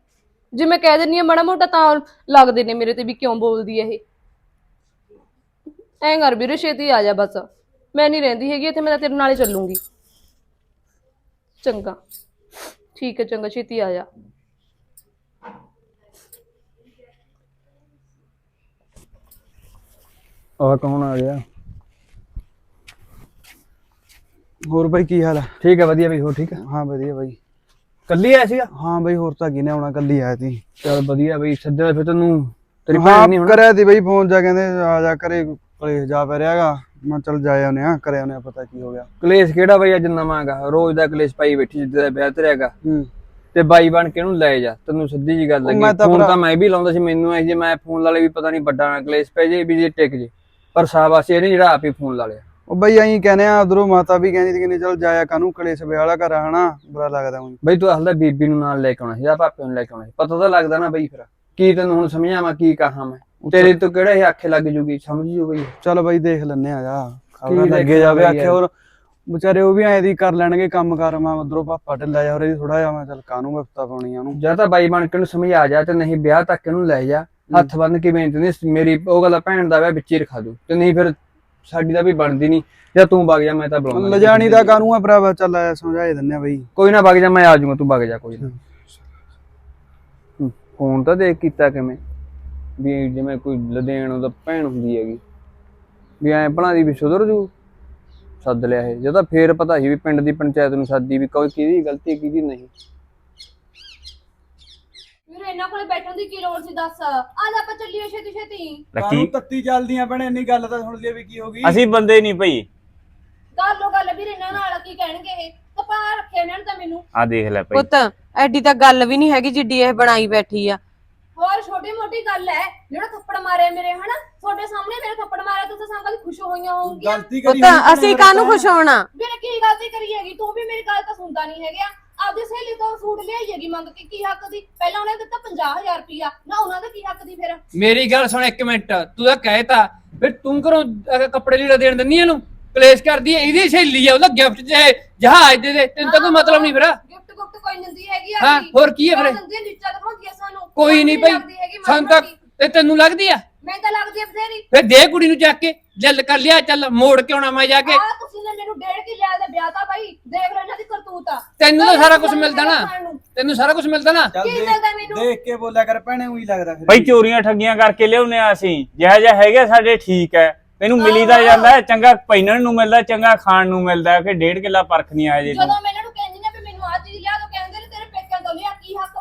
ਜੇ ਮੈਂ ਕਹਿ ਦਿੰਨੀ ਆ ਮਾੜਾ ਮੋਟਾ ਤਾਂ ਲੱਗਦੇ ਨੇ ਮੇਰੇ ਤੇ ਵੀ ਕਿਉਂ ਬੋਲਦੀ ਆ ਇਹ। ਐਂ ਕਰ ਵੀਰੇ, ਛੇਤੀ ਆ ਜਾ ਬਸ। ਮੈਂ ਨਹੀਂ ਰਹਿੰਦੀ ਹੈਗੀ, ਇੱਥੇ ਮੈਂ ਤਾਂ ਤੇਰੇ ਨਾਲ ਹੀ ਚੱਲੂੰਗੀ। ਚੰਗਾ। ਠੀਕ ਹੈ, ਚੰਗਾ, ਛੇਤੀ ਆ ਜਾ। ਆ ਕੌਣ ਆ ਗਿਆ? ਹੋਰ ਬਾਈ ਕੀ ਹਾਲ ਹੈ ਠੀਕ ਹੈ ਵਧੀਆ ਬਈ ਹੋ ਠੀਕ ਹੈ ਹਾਂ ਵਧੀਆ ਬਾਈ। ਕੱਲੀ ਆਇਆ ਸੀਗਾ? ਹਾਂ ਬਾਈ ਹੋਰ ਤਾਂ ਕਿਨੇ ਆਉਣਾ ਕੱਲੀ ਆਇਆ ਤੀ ਚੱਲ ਵਧੀਆ ਬਈ ਸੱਜਣਾ ਫਿਰ ਤੈਨੂੰ ਤੇਰੀ ਭੈਣ ਨਹੀਂ ਹੁਣ। ਕਰਿਆ ਤੀ ਬਾਈ ਫੋਨ ਜਾ ਕਹਿੰਦੇ ਆ ਜਾ ਕਰੇ ਕਲੇ ਜਾ ਪੈ ਰਿਹਾਗਾ ਮੈਂ ਚੱਲ ਜਾ ਆਉਨੇ ਆ ਕਰੇ ਆਉਨੇ ਆ ਪਤਾ ਕੀ ਹੋ ਗਿਆ। ਕਲੇਸ਼ ਕਿਹੜਾ ਬਈ ਅੱਜ ਨਵਾਂਗਾ ਰੋਜ਼ ਦਾ ਕਲੇਸ਼ ਪਾਈ ਬੈਠੀ ਜਿੱਦਾਂ ਦਾ ਵਿਆਹ ਤੇਰਾਗਾ ਹੂੰ। ਤੇ ਬਾਈ ਬਣ ਕੇ ਇਹਨੂੰ ਲੈ ਜਾ ਤੈਨੂੰ ਸਿੱਧੀ ਜੀ ਗੱਲ ਲੱਗੀ ਫੋਨ ਤਾਂ ਮੈਂ ਵੀ ਲਾਉਂਦਾ ਸੀ ਮੈਨੂੰ ਐ ਜੇ ਮੈਂ ਫੋਨ ਲਾ ਲੇ ਵੀ ਪਤਾ ਨਹੀਂ ਵੱਡਾ ਨਾ ਕਲੇਸ਼ ਪੈ ਜੇ ਵੀ ਜੇ ਟਿਕ ਜੇ। ਪਰ ਸਾਬਾਸ਼ ਇਹਨੇ ਜਿਹੜਾ ਆਪ ਹੀ ਫੋਨ ਲਾ ਲਿਆ। ਉਹ ਬਾਈ ਐਂ ਕਹਿੰਦੇ ਆ ਉਧਰੋਂ ਮਾਤਾ ਵੀ ਕਹਿੰਦੀ ਸੀ ਕਿ ਚੱਲ ਜਾਇਆ ਕਾਨੂੰ ਕਲੇਸ਼ ਵਿਆਹ ਵਾਲਾ ਘਰ ਆ ਹਨਾ? ਬੁਰਾ ਲੱਗਦਾ ਮੈਨੂੰ ਬਈ ਤੂੰ ਆਖਦਾ ਬੀਬੀ ਨੂੰ ਨਾਲ ਲੈ ਕੇ ਆਉਣਾ ਸੀ ਜਾਂ ਪਾਪੇ ਨੂੰ ਲੈ ਕੇ ਆਉਣਾ ਸੀ। ਪਤਾ ਤਾਂ ਲੱਗਦਾ ਨਾ ਬਈ ਫਿਰ ਕੀ ਤੈਨੂੰ ਹੁਣ ਸਮਝਾਵਾਂ ਕੀ ਕਹਾਂ ਮੈਂ? ਤੇਰੇ ਤੋਂ ਕਿਹੜਾ ਇਹ ਆਖੇ ਲੱਗ ਜੂਗੀ ਸਮਝ ਜੂ ਬਈ। ਚੱਲ ਬਾਈ ਦੇਖ ਲੈਨੇ ਆ ਜਾ। ਖਬਰਾਂ ਲੱਗੇ ਜਾਵੇ ਆਖੇ। ਹੋਰ ਵਿਚਾਰੇ ਉਹ ਵੀ ਐਂ ਦੀ ਕਰ ਲੈਣਗੇ ਕੰਮ ਕਰ ਮੈਂ ਉਧਰੋਂ ਪਾਪਾ ਢਿੱਲਾ ਜਾ ਹੋਰੇ ਥੋੜਾ ਜਿਹਾ ਮੈਂ ਚੱਲ ਕਾਨੂੰ ਵਫਤਾ ਪਾਉਣੀ ਆ ਉਹਨੂੰ। ਜਾਂ ਤਾਂ ਬਾਈ ਬਣ ਕੇ ਨੂੰ ਸਮਝਾ ਜਾ ਤੇ ਨਹੀਂ ਵਿਆਹ ਤੱਕ ਇਹਨੂੰ ਲੈ ਜਾ। ਹੱਥ ਬੰਨ ਕੇ ਬੇਨਤੀ ਨਹੀਂ ਮੇਰੀ ਉਹ ਗੱਲ ਭੈਣ ਦਾ ਵਿਆਹ ਵਿੱਚ ਹੀ ਰਖਾ ਦੂ ਤੇ ਨਹੀਂ ਫਿਰ ਸਾਡੀ ਤਾਂ ਵੀ ਬਣਦੀ ਨਹੀਂ। ਜਾਂ ਤੂੰ ਵਗ ਜਾ ਮੈਂ ਤਾਂ ਬੁਲਾਉਂਦਾ ਨੀ। ਲਜਾਣੀ ਦਾ ਕਾਨੂੰ ਆ ਭਰਾਵਾ? ਚੱਲ ਆ ਸਮਝਾਏ ਦਿੰਨੇ ਆ ਬਾਈ। ਕੋਈ ਨਾ ਵਗ ਜਾ ਮੈਂ ਆ ਜਾਊਂਗਾ ਤੂੰ ਵਗ ਜਾ ਕੋਈ ਨਾ। ਹੂੰ, ਫੋਨ ਤਾਂ ਦੇਖ ਕੀਤਾ ਕਿਵੇਂ? ਵੀ ਜਿਵੇਂ ਕੋਈ ਲਦੇਣ ਉਹਦਾ ਭੈਣ ਹੁੰਦੀ ਹੈਗੀ। ਵੀ ਐਂ ਭਲਾ ਦੀ ਵੀ ਸੁਧਰ ਜੂ ਸੱਦ ਲਿਆ ਇਹ। ਜਦੋਂ ਫੇਰ ਪਤਾ ਸੀ ਵੀ ਪਿੰਡ ਦੀ ਪੰਚਾਇਤ ਨੂੰ ਸੱਦੀ ਵੀ ਕੋਈ ਕਿਹਦੀ ਗਲਤੀ ਕਿਹਦੀ ਨਹੀਂ। ਵੀਰੇ ਇਹਨਾਂ ਕੋਲੇ ਬੈਠਣ ਦੀ ਕੀ ਲੋੜ ਸੀ ਦੱਸ? ਆ ਜਾ ਆਪਾਂ ਚੱਲੀਏ ਛੇਤੀ ਛੇਤੀ। ਲੱਕੀ ਤੱਤੀ ਚੱਲਦੀਆਂ ਭੈਣੇ ਇੰਨੀ ਗੱਲ ਤਾਂ ਸੁਣ ਲਈ ਵੀ ਕੀ ਹੋ ਗਈ। ਅਸੀਂ ਬੰਦੇ ਨਹੀਂ ਭਈ। ਗੱਲੋ ਗੱਲ ਵੀਰੇ ਇਹਨਾਂ ਨਾਲ ਕੀ ਕਹਿਣਗੇ ਇਹ? ਕਪਾ ਰੱਖਿਆ ਇਹਨਾਂ ਨੇ ਤਾਂ ਮੈਨੂੰ। ਆ ਦੇਖ ਲੈ ਭਈ। ਪੁੱਤ ਐਡੀ ਤਾਂ ਗੱਲ ਵੀ ਨਹੀਂ ਹੈਗੀ ਜਿੱਡੀ ਇਹ ਬਣਾਈ ਬੈਠੀ ਆ। ਹੋਰ ਛੋਟੀ ਮੋਟੀ ਗੱਲ ਹੈ ਜਿਹੜਾ ਥੱਪੜ ਮਾਰਿਆ ਮੇਰੇ ਹਨਾ? ਤੁਹਾਡੇ ਸਾਹਮਣੇ ਮੇਰੇ ਥੱਪੜ ਮਾਰਿਆ ਤੁਸੀਂ ਸੰਗਲ ਖੁਸ਼ ਹੋਈਆਂ ਹੋਵੋਗੀਆਂ। ਗਲਤੀ ਪੁੱਤ ਅਸੀਂ ਕਾਹਨੂੰ ਖੁਸ਼ ਹੋਣਾ? ਵੀਰੇ ਕੀ ਗਲਤੀ ਕਰੀ ਹੈਗੀ? ਤੂੰ ਵੀ ਮੇਰੀ ਗੱਲ ਤਾਂ ਸੁਣਦਾ ਨਹੀਂ ਹੈਗਾ। ਆਪਦੀ ਸਹੇਲੀ ਤੋਂ ਸੂਟ ਲਿਆਈ ਹੈਗੀ ਮੰਗ ਕੇ ਕੀ ਹੱਕ ਦੀ? ਪਹਿਲਾਂ ਉਹਨੇ ਦਿੱਤਾ 50000 ਰੁਪਇਆ ਨਾ ਉਹਨਾਂ ਦਾ ਕੀ ਹੱਕ ਦੀ ਫਿਰ? ਮੇਰੀ ਗੱਲ ਸੁਣ ਇੱਕ ਮਿੰਟ ਤੂੰ ਤਾਂ ਕਹਿਤਾ ਫਿਰ ਤੂੰ ਘਰੋਂ ਅਹ, ਕੱਪੜੇ ਲੀੜਾ ਦੇਣ ਦਿੰਨੀ ਇਹਨੂੰ? ਕਲੇਸ਼ ਕਰਦੀ ਹੈ ਇਹਦੀ ਸਹੇਲੀ ਆ ਉਹਦਾ ਗਿਫਟ ਜੇ ਜਹਾਜ਼ ਦੇ ਦੇ ਤੈਨੂੰ ਤਾਂ ਕੋਈ ਮਤਲਬ ਨਹੀਂ ਫਿਰ। ਗਿਫਟ ਗੁਫਟ ਕੋਈ ਦਿੰਦੀ ਹੈਗੀ ਹਾਂ ਹੋਰ ਕੀ ਹੈ ਫਿਰ? ਦਿੰਦੀ ਨੀਚਾ ਦਿਖਾਉਂਦੀ ਆ ਸਾਨੂੰ। ਕੋਈ ਨਹੀਂ ਲੱਗਦੀ ਭਾਈ ਹੈਗੀ ਮਾੜੀ ਸਾਨੂੰ ਤਾਂ ਮੋਟੀ। ਤੇ ਤੈਨੂੰ ਲੱਗਦੀ ਆ? ਮੈਂ ਤਾਂ ਲੱਗਦੀ ਆ ਬਥੇਰੀ। ਫਿਰ ਦੇ ਕੁੜੀ ਨੂੰ ਚੱਕ ਕੇ ਜੱਲ ਕਰ ਲਿਆ ਚੱਲ ਮੋੜ ਕੇ ਆਉਣਾ ਮੈਂ ਜਾ ਕੇ। ਆ ਤੁਸੀਂ ਨੇ ਮੈਨੂੰ ਡੇਢ ਕਿੱਲੇ ਦੇ ਵਿਆਹ ਤਾਂ ਭਾਈ ਦੇਖ ਲੈ ਇਹਨਾਂ ਦੀ ਕਰਤੂਤ ਆ। ਤੈਨੂੰ ਤਾਂ ਸਾਰਾ ਕੁਝ ਮਿਲਦਾ ਨਾ। ਤੈਨੂੰ ਸਾਰਾ ਕੁਝ ਮਿਲਦਾ ਨਾ? ਚੱਲ ਕੀ ਦੇਖ ਮਿਲਦਾ ਮੈਨੂੰ? ਦੇਖ ਕੇ ਬੋਲਿਆ ਕਰ ਭੈਣੇ ਉਹੀ ਲੱਗਦਾ ਫਿਰ। ਭਈ ਚੋਰੀਆਂ ਠੱਗੀਆਂ ਕਰਕੇ ਲਿਆਉਨੇ ਆ ਅਸੀਂ। ਜਿਹੜਾ ਜਿਹਾ ਹੈਗਾ ਸਾਡੇ ਠੀਕ ਹੈ। ਤੈਨੂੰ ਮਿਲੀ ਤਾਂ ਜਾਂਦਾ ਹੈ, ਚੰਗਾ ਪਹਿਨਣ ਨੂੰ ਮਿਲਦਾ ਚੰਗਾ ਖਾਣ ਨੂੰ ਮਿਲਦਾ ਹੈ, ਕਿ ਡੇਢ ਕਿੱਲਾ ਪਰਖ ਨਹੀਂ ਆਇਆ ਜੇ ਜਦੋਂ ਮੈਂ ਇਹਨਾਂ ਨੂੰ ਕਹਿੰਦੀ ਨਾ ਵੀ ਮੈਨੂੰ ਆ ਚੀਜ਼ ਲਿਆ ਦੋ ਕਹਿੰਦੇ ਨੇ ਤੇਰੇ ਪੇਕਿਆਂ ਤੋਂ ਲਿਆ ਕੀ ਹੱਕ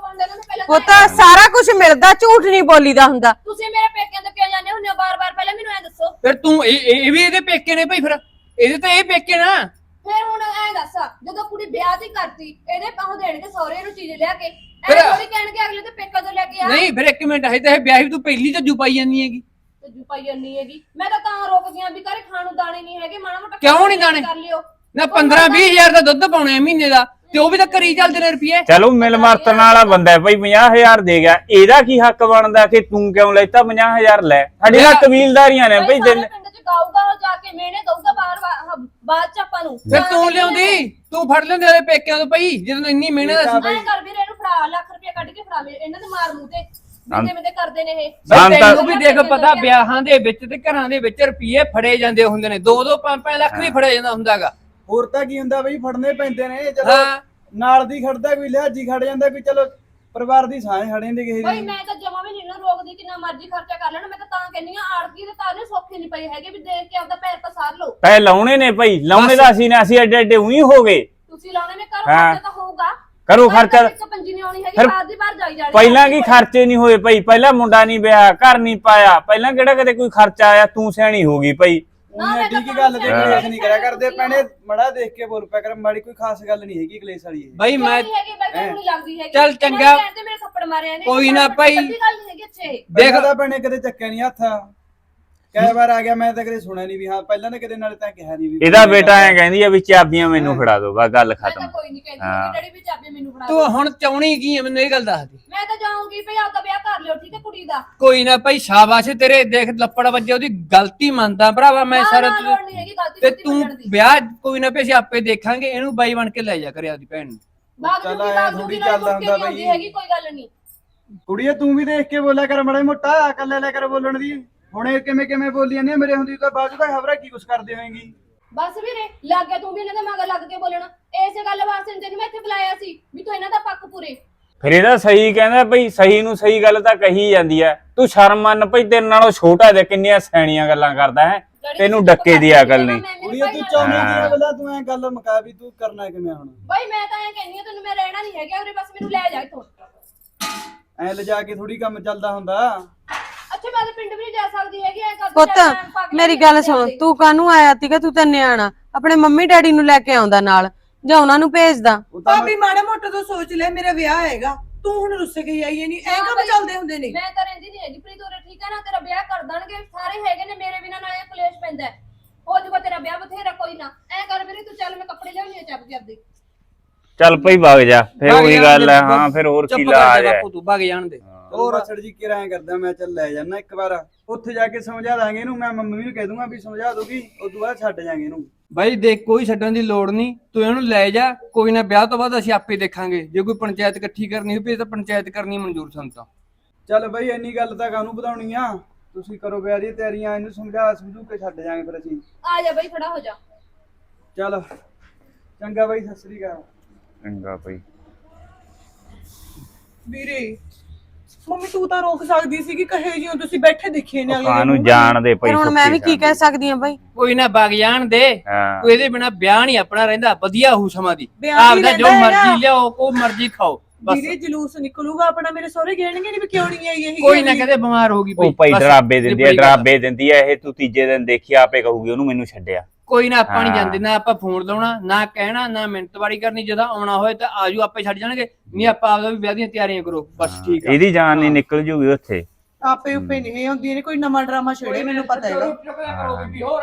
ਤਾਂ ਇਹ- ਸਾਰਾ ਕੁਝ ਮਿਲਦਾ ਝੂਠ ਨਹੀਂ ਬੋਲੀਦਾ ਹੁੰਦਾ। ਤੁਸੀਂ ਮੇਰੇ ਪੇਕਿਆਂ ਤੋਂ ਕਿਉਂ ਜਾਂਦੇ ਹੁੰਦੇ ਹੋ ਬਾਰ-ਬਾਰ ਪਹਿਲਾਂ ਮੈਨੂੰ ਐ ਦੱਸੋ। ਫਿਰ ਤੂੰ ਇਹ ਇਹ ਵੀ ਇਹਦੇ ਪੇਕੇ ਨੇ ਭਾਈ ਫਿਰ? ਇਹਦੇ ਤਾਂ ਇਹ ਪੇਕੇ ਨਾ। ਫਿਰ ਹੁਣ ਐ ਦੱਸ ਜਦੋਂ ਕੁੜੀ ਵਿਆਹ ਦੀ ਕਰਤੀ ਇਹਦੇ ਪਾਉ ਦੇਣਗੇ ਸਹੁਰੇ ਨੂੰ ਚੀਜ਼ ਲਿਆ ਕੇ। ਐ ਫਿਰ- ਥੋੜੀ ਕਹਿਣਗੇ ਅਗਲੇ ਤੇ ਪੇਕਿਆਂ ਤੋਂ ਲੈ ਕੇ ਆ। ਨਹੀਂ ਫਿਰ ਇੱਕ ਮਿੰਟ ਹੈ ਤਾਂ ਇਹ ਵਿਆਹ ਵੀ ਤੂੰ ਪਹਿਲੀ ਝੱਜੂ ਪਾਈ ਜਾਂਦੀ ਹੈਗੀ। ਤੇ ਪਾਈ ਨਹੀਂ ਹੈਗੀ। ਮੈਂ ਤਾਂ ਤਾਂ ਰੋਕਦੀ ਆਂ ਵੀ ਘਰੇ ਖਾਣ ਨੂੰ ਦਾਣੇ ਨਹੀਂ ਹੈਗੇ ਮਾੜਾ ਮੋਟਾ ਕਿਉਂ ਨੀ ਦਾਣੇ? ਕਰ ਲਿਓ। ਨਾ 15 20000 ਦਾ ਦੁੱਧ ਪਾਉਣਾ ਹੈ ਮਹੀਨੇ ਦਾ। ਤੇ ਉਹ ਵੀ ਤਾਂ ਕਰੀ ਚੱਲਦੇ ਨੇ ਰੁਪਏ ਚਲੋ ਮਿਲ ਵਰਤਣ ਵਾਲਾ ਬੰਦਾ ਹੈ ਭਈ 50000 ਦੇ ਗਿਆ। ਇਹਦਾ ਕੀ ਹੱਕ ਬਣਦਾ ਕਿ ਤੂੰ ਕਿਉਂ ਲੈਤਾ 50000 ਲੈ। ਸਾਡੀਆਂ ਕਬੀਲਦਾਰੀਆਂ ਨੇ ਭਈ ਦਿਨ ਪਿੰਡ 'ਚ ਉਹ ਜਾ ਕੇ ਮੇਨੇ ਦਊਗਾ ਬਾਹਰ ਬਾਅਦ ਚ ਆਪਾਂ ਨੂੰ। ਫਿਰ ਤੂੰ ਲਿਆਉਂਦੀ ਤੂੰ ਫੜ ਲੈਂਦੇ ਉਹਦੇ ਪੇਕਿਆਂ ਤੋਂ ਪਈ ਜਦੋਂ ਇੰਨੀ ਮਿਹਨਤ ਐ ਕਰ ਵੀਰੇ ਇਹਨੂੰ ਫੜਾ ਲੱਖ ਰੁਪਏ ਕੱਢ ਕੇ ਫੜਾ ਮੇਰੇ ਇਹਨਾਂ ਦੇ ਮਾਰ ਮੂੰਹ ਤੇ। ਮਿੰਦੇ ਮਿੰਦੇ ਕਰਦੇ ਨੇ ਇਹ। ਬਈ ਸਾਨੂੰ ਤਾਂ- ਤੈਨੂੰ ਵੀ ਦੇਖ ਪਤਾ ਵਿਆਹਾਂ ਦੇ ਵਿੱਚ ਤੇ ਘਰਾਂ ਦੇ ਵਿੱਚ ਰੁਪਏ ਫੜੇ ਜਾਂਦੇ ਹੁੰਦੇ ਨੇ। 2-2 5-5 ਲੱਖ ਵੀ ਫੜਿਆ ਜਾਂਦਾ ਹੁੰਦਾਗਾ। ਹੋਰ ਤਾਂ ਕੀ ਹੁੰਦਾ ਬਈ ਫੜਨੇ ਪੈਂਦੇ ਨੇ ਚਲੋ ਹਾਂ। ਨਾਲ ਦੀ ਖੜਦਾ ਕੋਈ ਲਿਹਾਜੀ ਖੜ ਜਾਂਦਾ ਕੋਈ ਚਲੋ ਪਰਿਵਾਰ ਦੀ ਸਾਂਝ ਖੜੇ ਹੁੰਦੇ ਕਿਸੇ ਬਈ ਦੀ। ਮੈਂ ਤਾਂ ਜਮਾ ਵੀ ਨਹੀਂ ਨਾ ਰੋਕਦੀ ਕਿੰਨਾ ਮਰਜ਼ੀ ਖਰਚਾ ਕਰ ਲੈਣ ਮੈਂ ਤਾਂ ਤਾਂ ਕਹਿੰਨੀ ਆ ਆੜਤੀ ਦੇ ਤਾਂ ਨੇ ਸੌਖੇ ਨਹੀਂ ਪਈ ਹੈਗੇ ਵੀ ਦੇਖ ਕੇ ਆਪਦਾ ਪੈਰ ਪਸਾਰ ਲਓ। ਪੈ ਲਾਉਣੇ ਨੇ ਭਾਈ ਲਾਉਣੇ ਦਾ ਅਸੀਂ ਨੇ ਅਸੀਂ ਐਡੇ ਐਡੇ ਉਹੀ ਹੋ ਗਏ। ਤੁਸੀਂ ਲਾਉਣੇ ਨੇ ਕਰੋ ਹਾਂ। ਖਰਚਾ ਤਾਂ ਹੋਊਗਾ। ਕਰੋ ਖਰਚਾ ਤਾਂ ਇੱਕ ਪੰਜੀ ਨਹੀਂ ਆਉਣੀ ਹੈਗੀ ਫਿਰ ਬਾਅਦ ਦੀ ਬਾਹਰ ਜਾਈ ਜਾਣੀ। ਪਹਿਲਾਂ ਕੀ ਖਰਚੇ ਨਹੀਂ ਹੋਏ ਭਾਈ ਪਹਿਲਾਂ ਮੁੰਡਾ ਨਹੀਂ ਵਿਆਹ ਘਰ ਨਹੀਂ ਪਾਇਆ ਪਹਿਲਾਂ ਕਿਹੜਾ ਕਦੇ ਕੋਈ ਖਰਚਾ ਆਇਆ ਤੂੰ ਸਿਆਣੀ ਹੋ ਗਈ ਭਾਈ ਉਹਨੇ ਮੈਂ ਐਡੀ ਕੀ ਗੱਲ ਤੇ। ਕਲੇਸ਼ ਨਹੀਂ ਕਰਿਆ ਕਰਦੇ ਭੈਣੇ ਮੜਾ ਦੇਖ ਕੇ ਬੋਲ ਪਿਆ ਕਰ ਮਾੜੀ ਕੋਈ ਖਾਸ ਗੱਲ ਨਹੀਂ ਹੈਗੀ ਕਲੇਸ਼ ਵਾਲੀ ਇਹ ਬਈ ਮੈਂ ਨਹੀਂ ਹੈਗੀ ਬਾਈ ਤੁਹਾਨੂੰ ਨਹੀਂ ਲੱਗਦੀ ਹੈਗੀ ਚੱਲ ਚੰਗਾ। ਮੇਰੇ ਥੱਪੜ ਮਾਰਿਆ ਨੇ ਕੋਈ ਨਾ ਭਾਈ। ਵੱਡੀ ਗੱਲ ਨਹੀਂ ਹੈਗੀ ਅੱਛੇ ਇਹ। ਦੇਖ ਦੇਖਦਾ ਭੈਣੇ ਕਦੇ ਚੱਕਿਆ ਨਹੀਂ ਹੱਥ ਕਈ ਵਾਰ ਆ ਗਿਆ ਮੈਂ ਤਾਂ ਕਦੇ ਸੁਣਿਆ ਨਹੀਂ ਵੀ ਹਾਂ ਪਹਿਲਾਂ ਤਾਂ ਕਦੇ ਨਾਲੇ ਤਾਂ ਕਿਹਾ ਨਹੀਂ ਵੀ ਇਹਦਾ ਬੇਟਾ ਐ ਕਹਿੰਦੀ ਆ ਵੀ ਚਾਬੀਆਂ ਮੈਨੂੰ ਫੜਾ ਦਿਓ ਬਸ ਗੱਲ ਮੈਂ ਤਾਂ ਖਤਮ ਕੋਈ ਨਹੀਂ ਕਹਿੰਦੀ ਹਾਂ। ਕਿ ਡੈਡੀ ਵੀ ਚਾਬੀ ਮੈਨੂੰ ਫੜਾ ਤੂੰ। ਹੁਣ ਚਾਉਣੀ ਕੀ ਹੈ ਮੈਨੂੰ ਇਹ ਗੱਲ ਦੱਸ ਦੇ ਮੈਂ ਤਾਂ ਜਾਊਂਗੀ ਭਈ ਆਪਦਾ ਵਿਆਹ ਕਰ ਲਿਓ ਠੀਕ ਹੈ ਕੁੜੀ ਦਾ ਕੋਈ ਨਾ ਭਾਈ ਸ਼ਾਬਾਸ਼ ਤੇਰੇ ਦੇਖ ਲੱਪੜ ਵੱਜੇ ਉਹਦੀ ਗਲਤੀ ਮੰਨਦਾ ਭਰਾਵਾ ਮੈਂ ਨਾ, ਸਾਰਾ ਨਾ, ਤੁ- ਲੋੜ ਨਹੀਂ ਹੈਗੀ ਗਲਤੀ ਤੇ ਸਿੱਧੀ ਤੂੰ ਮੰਨਣ ਦੀ। ਵਿਆਹ ਕੋਈ ਨਾ ਪੇਸ਼ੇ ਆਪੇ ਦੇਖਾਂਗੇ ਇਹਨੂੰ ਬਾਈ ਬਣ ਕੇ ਲੈ ਜਾ ਕਰਿਆ ਉਹਦੀ ਭੈਣ ਨੂੰ ਬਾਗ ਚੱਲ ਜੂਗੀ ਐਂ ਬਾਗ ਥੋੜ੍ਹੀ ਆਉਂਦੀ ਬਈ। ਹੈਗੀ ਕੋਈ ਗੱਲ ਨਹੀਂ ਕੁੜੀਏ ਤੂੰ ਵੀ ਦੇਖ ਕੇ ਬੋਲਿਆ ਕਰ ਮੜਾ ਮੋਟਾ ਅਕਲ ਲੈ ਲਿਆ ਕਰ ਬੋਲਣ ਦੀ ਹੁਣ ਇਹ ਕਿਵੇਂ ਕਿਵੇਂ ਬੋਲੀ ਜਾਂਦੀ ਆ, ਮੇਰੇ ਹੁੰਦੀ ਤਾਂ ਬਾਜੂ ਦਾ ਖਬਰਾ ਕੀ ਕੁਛ ਕਰਦੇ ਹੋਏਗੀ। ਬਸ ਵੀਰੇ ਲੱਗ ਗਿਆ ਤੂੰ ਵੀ ਇਹਨਾਂ ਦੇ ਮਗਰ ਲੱਗ ਕੇ ਬੋਲਣਾ। ਇਸੇ ਗੱਲ ਵਾਸਤੇ ਤੈਨੂੰ ਮੈਂ ਇੱਥੇ ਬੁਲਾਇਆ ਸੀ ਵੀ ਤੂੰ ਇਹਨਾਂ ਦਾ ਪੱਕ ਪੂਰੇ। ਫਿਰ ਇਹਦਾ ਸਹੀ ਕਹਿੰਦਾ ਭਈ ਸਹੀ ਨੂੰ ਸਹੀ ਗੱਲ ਤਾਂ ਕਹੀ ਜਾਂਦੀ ਐ ਤੂੰ ਸ਼ਰਮ ਮੰਨ ਭਈ ਤੇਰੇ ਨਾਲੋਂ ਛੋਟਾ ਦੇ ਕਿੰਨੀਆਂ ਸੈਣੀਆਂ ਗੱਲਾਂ ਕਰਦਾ ਹੈ। ਤੈਨੂੰ ਡੱਕੇ ਦੀ ਅਕਲ ਨਹੀਂ ਕੁੜੀਏ ਤੂੰ ਚਾਹੁੰਦੀ ਕੀ ਆ ਬਲਾ ਤੂੰ ਐ ਗੱਲ ਮੁਕਾ ਵੀ ਤੂੰ ਕਰਨਾ ਕਿਵੇਂ ਹੁਣ? ਬਾਈ ਮੈਂ ਤਾਂ ਐਂ ਕਹਿੰਨੀ ਆ ਤੈਨੂੰ ਮੈਂ ਰਹਿਣਾ ਨਹੀਂ ਹੈਗਾ ਉਰੇ ਬਸ ਮੈਨੂੰ ਲੈ ਜਾ ਇੱਥੋਂ। ਐ ਲਿਜਾ ਕੇ ਥੋੜੀ ਕੰਮ ਚੱਲਦਾ ਹੁੰਦਾ। ਅੱਛਾ ਮੈਂ ਤਾਂ ਪਿੰਡ ਵੀ ਨਹੀਂ ਜਾ ਸਕਦੀ ਹੈਗੀ ਐ ਕਰ ਪੁੱਤ ਮੇਰੀ ਗੱਲ ਸੁਣ ਤੂੰ ਕਾਹਨੂੰ ਆਇਆ ਤੀਗਾ ਤੂੰ ਤਾਂ ਨਿਆਣਾ ਆਪਣੇ ਮੰਮੀ ਡੈਡੀ ਨੂੰ ਲੈ ਕੇ ਆਉਂਦਾ ਨਾਲ ਜਾਂ ਉਹਨਾਂ ਨੂੰ ਭੇਜਦਾ? ਉਹ ਤਾਂ ਭਾਬੀ ਮਾੜਾ ਮੋਟਾ ਤੋਂ ਸੋਚ ਲੈ ਮੇਰਾ ਵਿਆਹ ਹੈਗਾ ਤੂੰ ਹੁਣ ਰੁੱਸ ਗਈ ਆਈ ਨਹੀਂ ਐ ਕੰਮ ਚੱਲਦੇ ਹੁੰਦੇ ਨੇ। ਮੈਂ ਤਾਂ ਰਹਿੰਦੀ ਨਹੀਂ ਹੈਗੀ ਪ੍ਰੀਤ ਉਰੇ ਠੀਕ ਹੈ ਨਾ ਤੇਰਾ ਵਿਆਹ ਕਰ ਦੇਣਗੇ ਸਾਰੇ ਹੈਗੇ ਨੇ ਮੇਰੇ ਬਿਨਾਂ ਨਾਲੇ ਕਲੇਸ਼ ਪੈਂਦਾ। ਹੈ। ਹੋ ਜਾਊਗਾ ਤੇਰਾ ਵਿਆਹ ਬਥੇਰਾ ਕੋਈ ਨਾ। ਐ ਕਰ ਵੀਰੇ ਤੂੰ ਚੱਲ ਮੈਂ ਕੱਪੜੇ ਲਿਆਉਣੀ ਆ ਚੱਪ ਚੱਪਦੇ ਚੱਲ ਭਈ ਵਗ ਜਾ ਫਿਰ ਉਹੀ ਗੱਲ ਹੈ ਹਾਂ ਫਿਰ ਹੋਰ ਕੀ ਲਾ ਜਾ ਹੈ। ਬਾਪੂ ਤੂੰ ਭੱਗ ਜਾਣ ਦੇ। ਹੋਰ? ਅਸੜ ਜੀ ਕਿਰਾਂ ਕਰਦਾ ਮੈਂ ਚੱਲ ਲੈ ਜਾਣਾ ਇੱਕ ਵਾਰ। ਉੱਥੇ ਜਾ ਕੇ ਸਮਝਾ ਦਾਂਗੇ ਇਹਨੂੰ ਮੈਂ ਮੰਮੀ ਨੂੰ ਕਹਿ ਦੂੰਗਾ ਵੀ ਸਮਝਾ ਦੂਗੀ ਉਸ ਤੋਂ ਬਾਅਦ ਛੱਡ ਜਾਾਂਗੇ ਇਹਨੂੰ। ਬਾਈ ਦੇਖ ਕੋਈ ਛੱਡਣ ਦੀ ਲੋੜ ਨਹੀਂ। ਤੂੰ ਇਹਨੂੰ ਲੈ ਜਾ ਕੋਈ ਨਾ ਵਿਆਹ ਤੋਂ ਬਾਅਦ ਅਸੀਂ ਆਪੇ ਦੇਖਾਂਗੇ। ਜੇ ਕੋਈ ਪੰਚਾਇਤ ਇਕੱਠੀ ਕਰਨੀ ਹੋਵੇ ਤਾਂ ਪੰਚਾਇਤ ਕਰਨੀ ਮਨਜ਼ੂਰ ਸਾਨੂੰ ਤਾਂ। ਚੱਲ ਬਈ ਇੰਨੀ ਗੱਲ ਤਾਂ ਕਾਹਨੂੰ ਵਧਾਉਣੀ ਆ? ਤੁਸੀਂ ਕਰੋ ਵਿਆਹ ਦੀ ਤਿਆਰੀਆਂ ਇਹਨੂੰ ਸਮਝਾ ਸਮਝੂ ਕੇ ਛੱਡ ਜਾਾਂਗੇ ਫਿਰ ਅਸੀਂ। ਆ ਜਾ ਬਈ ਖੜਾ ਹੋ ਜਾ। ਚੱਲ ਚੰਗਾ ਬਾਈ ਸਤਿ ਸ੍ਰੀ ਅਕਾਲ। ਚੰਗਾ ਭਈ ਵੀਰੇ ਮੰਮੀ ਤੂੰ ਤਾਂ ਰੋਕ ਸਕਦੀ ਸੀ ਕਿ ਕਹੇ ਜਿਉਂ ਤੁਸੀਂ ਬੈਠੇ ਦੇਖੇ ਨੇ ਅਗਲੇ ਨੂੰ। ਜਾਣ ਦੇ ਭਈ ਫਿਰ ਹੁਣ ਮੈਂ ਵੀ ਕੀ ਕਹਿ ਸਕਦੀ ਆ ਬਾਈ? ਕੋਈ ਨਾ ਵਗ ਜਾਣ ਦੇ। ਹਾਂ। ਕੋਈ ਇਹਦੇ ਬਿਨਾ ਵਿਆਹ ਨਹੀਂ ਆਪਣਾ ਰਹਿੰਦਾ ਵਧੀਆ ਹੋਊ ਸਮਾਂ ਦੀ। ਵਿਆਹ ਵੀ ਆਪਦਾ ਜੋ ਰਹਿੰਦਾ ਹੈਗਾ। ਮਰਜ਼ੀ ਲਿਆਓ ਉਹ ਮਰਜ਼ੀ ਖਾਓ ਬਸ। ਵੀਰੇ ਜਲੂਸ ਨਿਕਲੂਗਾ ਆਪਣਾ ਮੇਰੇ ਸਹੁਰੇ ਕਹਿਣਗੇ ਨਹੀਂ ਵੀ ਕਿਉਂ ਨਹੀਂ ਆਈ ਇਹ ਕੋਈ ਨਾ ਕਦੇ ਬਿਮਾਰ ਹੋਗੀ ਉਹ ਭਾਈ ਬਸ। ਡਰਾਬੇ ਦਿੰਦੀ ਆ ਇਹ ਬੜੀ ਗੱਲ। ਡਰਾਬੇ ਦਿੰਦੀ ਆ ਇਹ ਤੂੰ ਤੀਜੇ ਦਿਨ ਦੇਖੀ ਆਪੇ ਕਹੂਗੀ ਉਹਨੂੰ ਮੈਨੂੰ ਛੱਡਿਆ। ਕੋਈ ਨਾ ਆਪਾਂ ਨਹੀਂ। ਜਾਂਦੇ ਨਾ ਆਪਾਂ ਫੋਨ ਲਾਉਣਾ ਨਾ ਕਹਿਣਾ ਨਾ ਮਿੰਟਵਾੜੀ ਕਰਨੀ ਜਦੋਂ ਆਉਣਾ ਹੋਏ ਤਾਂ ਆਜੂ ਆਪੇ ਛੱਡ ਜਾਣਗੇ ਨਹੀਂ ਆਪਾਂ ਆਪਦਾ ਵੀ ਵਿਆਹ ਦੀਆਂ ਤਿਆਰੀਆਂ ਕਰੋ ਬਸ ਠੀਕ ਆ ਇਹਦੀ ਜਾਨ ਨਹੀਂ ਨਿਕਲ ਜੂਗੀ ਉੱਥੇ ਆਪੇ ਉੱਪੇ ਨਹੀਂ ਹੁੰਦੀ ਨੇ ਕੋਈ ਨਵਾਂ ਡਰਾਮਾ ਛੇੜੇ ਮੈਨੂੰ ਪਤਾ ਹੈਗਾ ਕਰੋ ਹੋਰ